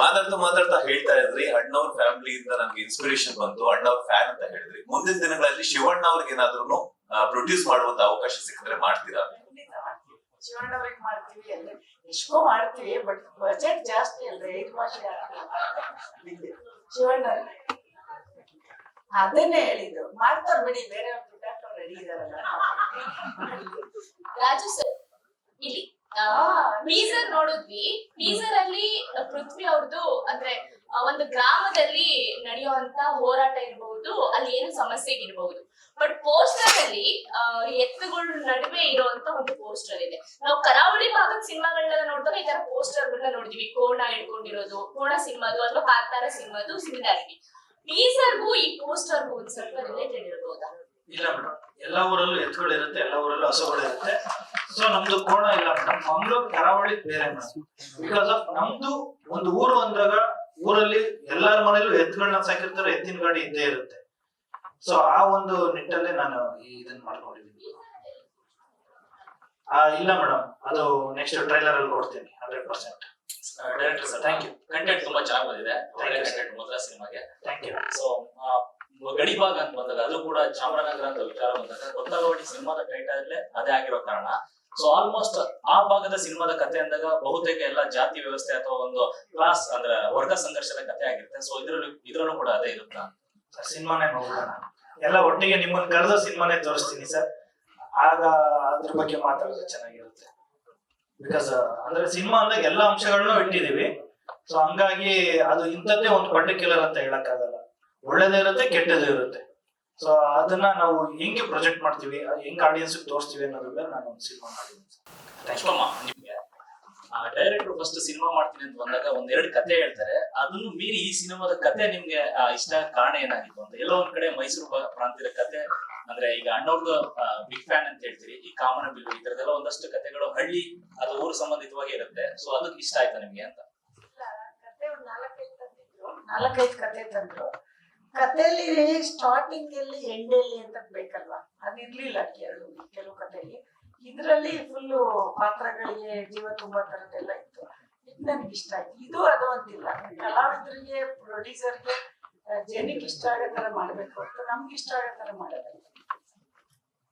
ಮಾತಾಡ್ತಾ ಮಾತಾಡ್ತಾ ಹೇಳ್ತಾ ಇದ್ರಿ ಅಣ್ಣವ್ರ ಫ್ಯಾಮಿಲಿಯಿಂದ ನಮ್ಗೆ ಇನ್ಸ್ಪಿರೇಷನ್ ಬಂತು ಅಣ್ಣವ್ರ ಫ್ಯಾನ್ ಅಂತ ಹೇಳಿದ್ರಿ. ಮುಂದಿನ ದಿನಗಳಲ್ಲಿ ಶಿವಣ್ಣ ಅವ್ರಿಗೆ ಏನಾದ್ರು ಪ್ರೊಡ್ಯೂಸ್ ಮಾಡುವಂತ ಅವಕಾಶ ಸಿಕ್ಕಿದ್ರೆ ಮಾಡ್ತೀರಾ? ಶಿವಣ್ಣ ಮಾಡ್ತೀವಿ ಶಿವಣ್ಣವ್ರಿಗೆ ಮಾಡ್ತೀವಿ ಅಂದ್ರೆ ಎಷ್ಟೋ ಮಾಡ್ತೀವಿ ಬಟ್ ಬಜೆಟ್ ಜಾಸ್ತಿ ಅಲ್ರಿ ಐದು ವರ್ಷ ಶಿವಣ್ಣ ಅದನ್ನೇ ಹೇಳಿದ್ರು ಮಾಡ್ತಾರೆ ಬಿಡಿ ಬೇರೆ ರಾಜು ಸರ್ ಇಲ್ಲಿ ಟೀಸರ್ ನೋಡಿದ್ವಿ. ಟೀಸರ್ ಅಲ್ಲಿ ಪೃಥ್ವಿ ಅವ್ರದ್ದು ಅಂದ್ರೆ ಒಂದು ಗ್ರಾಮದಲ್ಲಿ ನಡೆಯುವಂತ ಹೋರಾಟ ಇರಬಹುದು ಅಲ್ಲಿ ಏನು ಸಮಸ್ಯೆ ಇರಬಹುದು. ಬಟ್ ಪೋಸ್ಟರ್ ಅಲ್ಲಿ ಎತ್ತುಗಳ ನಡುವೆ ಇರುವಂತ ಒಂದು ಪೋಸ್ಟರ್ ಇದೆ. ನಾವು ಕರಾವಳಿ ಭಾಗದ ಸಿನಿಮಾಗಳನ್ನ ನೋಡಿದಾಗ ಈ ತರ ಪೋಸ್ಟರ್ ಗಳನ್ನ ನೋಡಿದ್ವಿ. ಕೋಣ ಹಿಡ್ಕೊಂಡಿರೋದು ಕೋಣ ಸಿನಿಮಾದು ಅಥವಾ ಕಾಂತಾರ ಸಿನಿಮಾದು ಸಿಮಿಲಾರಿಟಿ ಟೀಸರ್ಗೂ ಈ ಪೋಸ್ಟರ್ಗೂ ಒಂದ್ ಸ್ವಲ್ಪ ರಿಲೇಟೆಡ್ ಇರಬಹುದಾ ಇಲ್ಲ ಮೇಡಮ್ ಎಲ್ಲ ಊರಲ್ಲೂ ಎತ್ತುಗಳಿರುತ್ತೆ ಎಲ್ಲ ಊರಲ್ಲೂ ಹಸುಗಳಿರುತ್ತೆ ಸೊ ನಮ್ದು ಕೋಣ ಇಲ್ಲ ಮೇಡಮ್ ಮಂಗ್ಳೂರ್ ಕರಾವಳಿ ಬೇರೆ ಮೇಡಮ್ ಬಿಕಾಸ್ ಆಫ್ ನಮ್ದು ಒಂದು ಊರು ಅಂದಾಗ ಊರಲ್ಲಿ ಎಲ್ಲಾರ ಮನೇಲೂ ಎತ್ತುಗಳನ್ನ ಸಾಕಿರ್ತಾರೆ, ಎತ್ತಿನ ಗಾಡಿ ಇದ್ದೇ ಇರುತ್ತೆ. ಸೊ ಆ ಒಂದು ನಿಟ್ಟಲ್ಲಿ ನಾನು ಇದನ್ನ ಮಾಡ್ಕೊಂಡಿದ್ದೀನಿ. ಇಲ್ಲ ಮೇಡಮ್ ಅದು ನೆಕ್ಸ್ಟ್ ಟ್ರೈಲರ್ ಅಲ್ಲಿ ಕೊಡ್ತೀನಿ hundred percent director sir thank you content ತುಂಬಾ ಚೆನ್ನಾಗಿ ಬಂದಿದೆ ಒಳ್ಳೆ. ಕಂಟೆಂಟ್ ಮೊದಲ ಸಿನಿಮಾಗೆ. ಥ್ಯಾಂಕ್ ಯು ಸೊ ಗಡಿಭಾಗ ಅಂತ ಬಂದಾಗ ಅದು ಕೂಡ ಚಾಮರಾಜನಗರ ಅಂತ ವಿಚಾರ ಬಂದಾಗ ಕೊತ್ತಲವಾಡಿ ಸಿನಿಮಾದ ಟೈಟಲ್ ಅದೇ ಆಗಿರೋ ಕಾರಣ. ಸೊ ಆಲ್ಮೋಸ್ಟ್ ಆ ಭಾಗದ ಸಿನಿಮಾದ ಕತೆ ಅಂದಾಗ ಬಹುತೇಕ ಎಲ್ಲ ಜಾತಿ ವ್ಯವಸ್ಥೆ ಅಥವಾ ಒಂದು ಕ್ಲಾಸ್ ಅಂದ್ರೆ ವರ್ಗ ಸಂಘರ್ಷದ ಕತೆ ಆಗಿರುತ್ತೆ. ಸೊ ಇದರಲ್ಲಿ ಇದ್ರಲ್ಲೂ ಕೂಡ ಅದೇ ಇರುತ್ತಾ? ಸಿನಿಮಾನೇ ನೋಡೋಣ. ಎಲ್ಲ ಒಟ್ಟಿಗೆ ನಿಮ್ಮನ್ನ ಕರೆದ ಸಿನಿಮಾನೇ ತೋರಿಸ್ತೀನಿ ಸರ್. ಆಗ ಅದ್ರ ಬಗ್ಗೆ ಮಾತಾಡೋದು ಚೆನ್ನಾಗಿರುತ್ತೆ. ಬಿಕಾಸ್ ಅಂದ್ರೆ ಸಿನಿಮಾ ಅಂದಾಗ ಎಲ್ಲ ಅಂಶಗಳನ್ನೂ ಇಟ್ಟಿದೀವಿ ಸೊ ಹಂಗಾಗಿ ಅದು ಇಂಥದ್ದೇ ಒಂದು ಪರ್ಟಿಕ್ಯುಲರ್ ಅಂತ ಹೇಳಕ್ಕಾಗಲ್ಲ. ಒಳ್ಳೇದೇ ಇರುತ್ತೆ ಕೆಟ್ಟದೇ ಇರುತ್ತೆ. ಸೊ ಅದನ್ನ ನಾವು ಹೆಂಗೆ ಪ್ರೊಜೆಕ್ಟ್ ಮಾಡ್ತೀವಿ ಹೆಂಗ್ ಆಡಿಯನ್ಸ್ ತೋರಿಸ್ತೀವಿ ಅನ್ನೋದ್ರ ಮೇಲೆ ನಾನು ಒಂದು ಸಿನಿಮಾ ಮಾಡಿದ್ದೀನಿ ಡೈರೆಕ್ಟರ್ ಫಸ್ಟ್ ಸಿನಿಮಾ ಮಾಡ್ತೀನಿ ಅಂತ ಬಂದಾಗ ಒಂದೆರಡು ಕತೆ ಹೇಳ್ತಾರೆ. ಅದನ್ನು ಮೀರಿ ಈ ಸಿನಿಮಾದ ಕತೆ ನಿಮ್ಗೆ ಇಷ್ಟ ಕಾರಣ ಏನಾಗಿತ್ತು? ಅಂತ ಎಲ್ಲೋ ಒಂದ್ ಕಡೆ ಮೈಸೂರು ಪ್ರಾಂತ್ಯದ ಕತೆ ಅಂದ್ರೆ ಈಗ ಅಣ್ಣವ್ರದ್ದು ಬಿಗ್ ಫ್ಯಾನ್ ಅಂತ ಹೇಳ್ತೀರಿ, ಈ ಕಾಮನ ಬಿಲ್ಲು, ಈ ತರದೆಲ್ಲ ಒಂದಷ್ಟು ಕತೆಗಳು ಹಳ್ಳಿ, ಅದು ಊರು ಸಂಬಂಧಿತವಾಗಿ ಇರುತ್ತೆ. ಸೊ ಅದಕ್ಕೆ ಇಷ್ಟ ಆಯ್ತಾ ನಿಮ್ಗೆ ಅಂತ? ನಾಲ್ಕೈದು ಕತೆ ತಂದ್ರು. ಕಥೆಯಲ್ಲಿ ಸ್ಟಾರ್ಟಿಂಗ್ ಅಲ್ಲಿ ಎಂಡಲ್ಲಿ ಅಂತ ಬೇಕಲ್ವಾ? ಅದಿರ್ಲಿಲ್ಲ ಕೆಲವು ಕೆಲವು ಕಥೆಯಲ್ಲಿ ಇದ್ರಲ್ಲಿ ಫುಲ್ಲು ಪಾತ್ರಗಳಿಗೆ ಜೀವ ತುಂಬಾ ತರದೆಲ್ಲ ಇತ್ತು. ಇದು ನನಗೆ ಇಷ್ಟ ಆಯ್ತು. ಇದು ಅದು ಅಂತಿಲ್ಲ. ಕಲಾವಿದರಿಗೆ ಪ್ರೊಡ್ಯೂಸರ್ಗೆ ಜನಕ್ಕೆ ಇಷ್ಟ ಆಗೋ ತರ ಮಾಡ್ಬೇಕು ಅಂತ ನಮ್ಗೆ ಇಷ್ಟ ಆಗೋ ತರ ಮಾಡೋದಲ್ಲ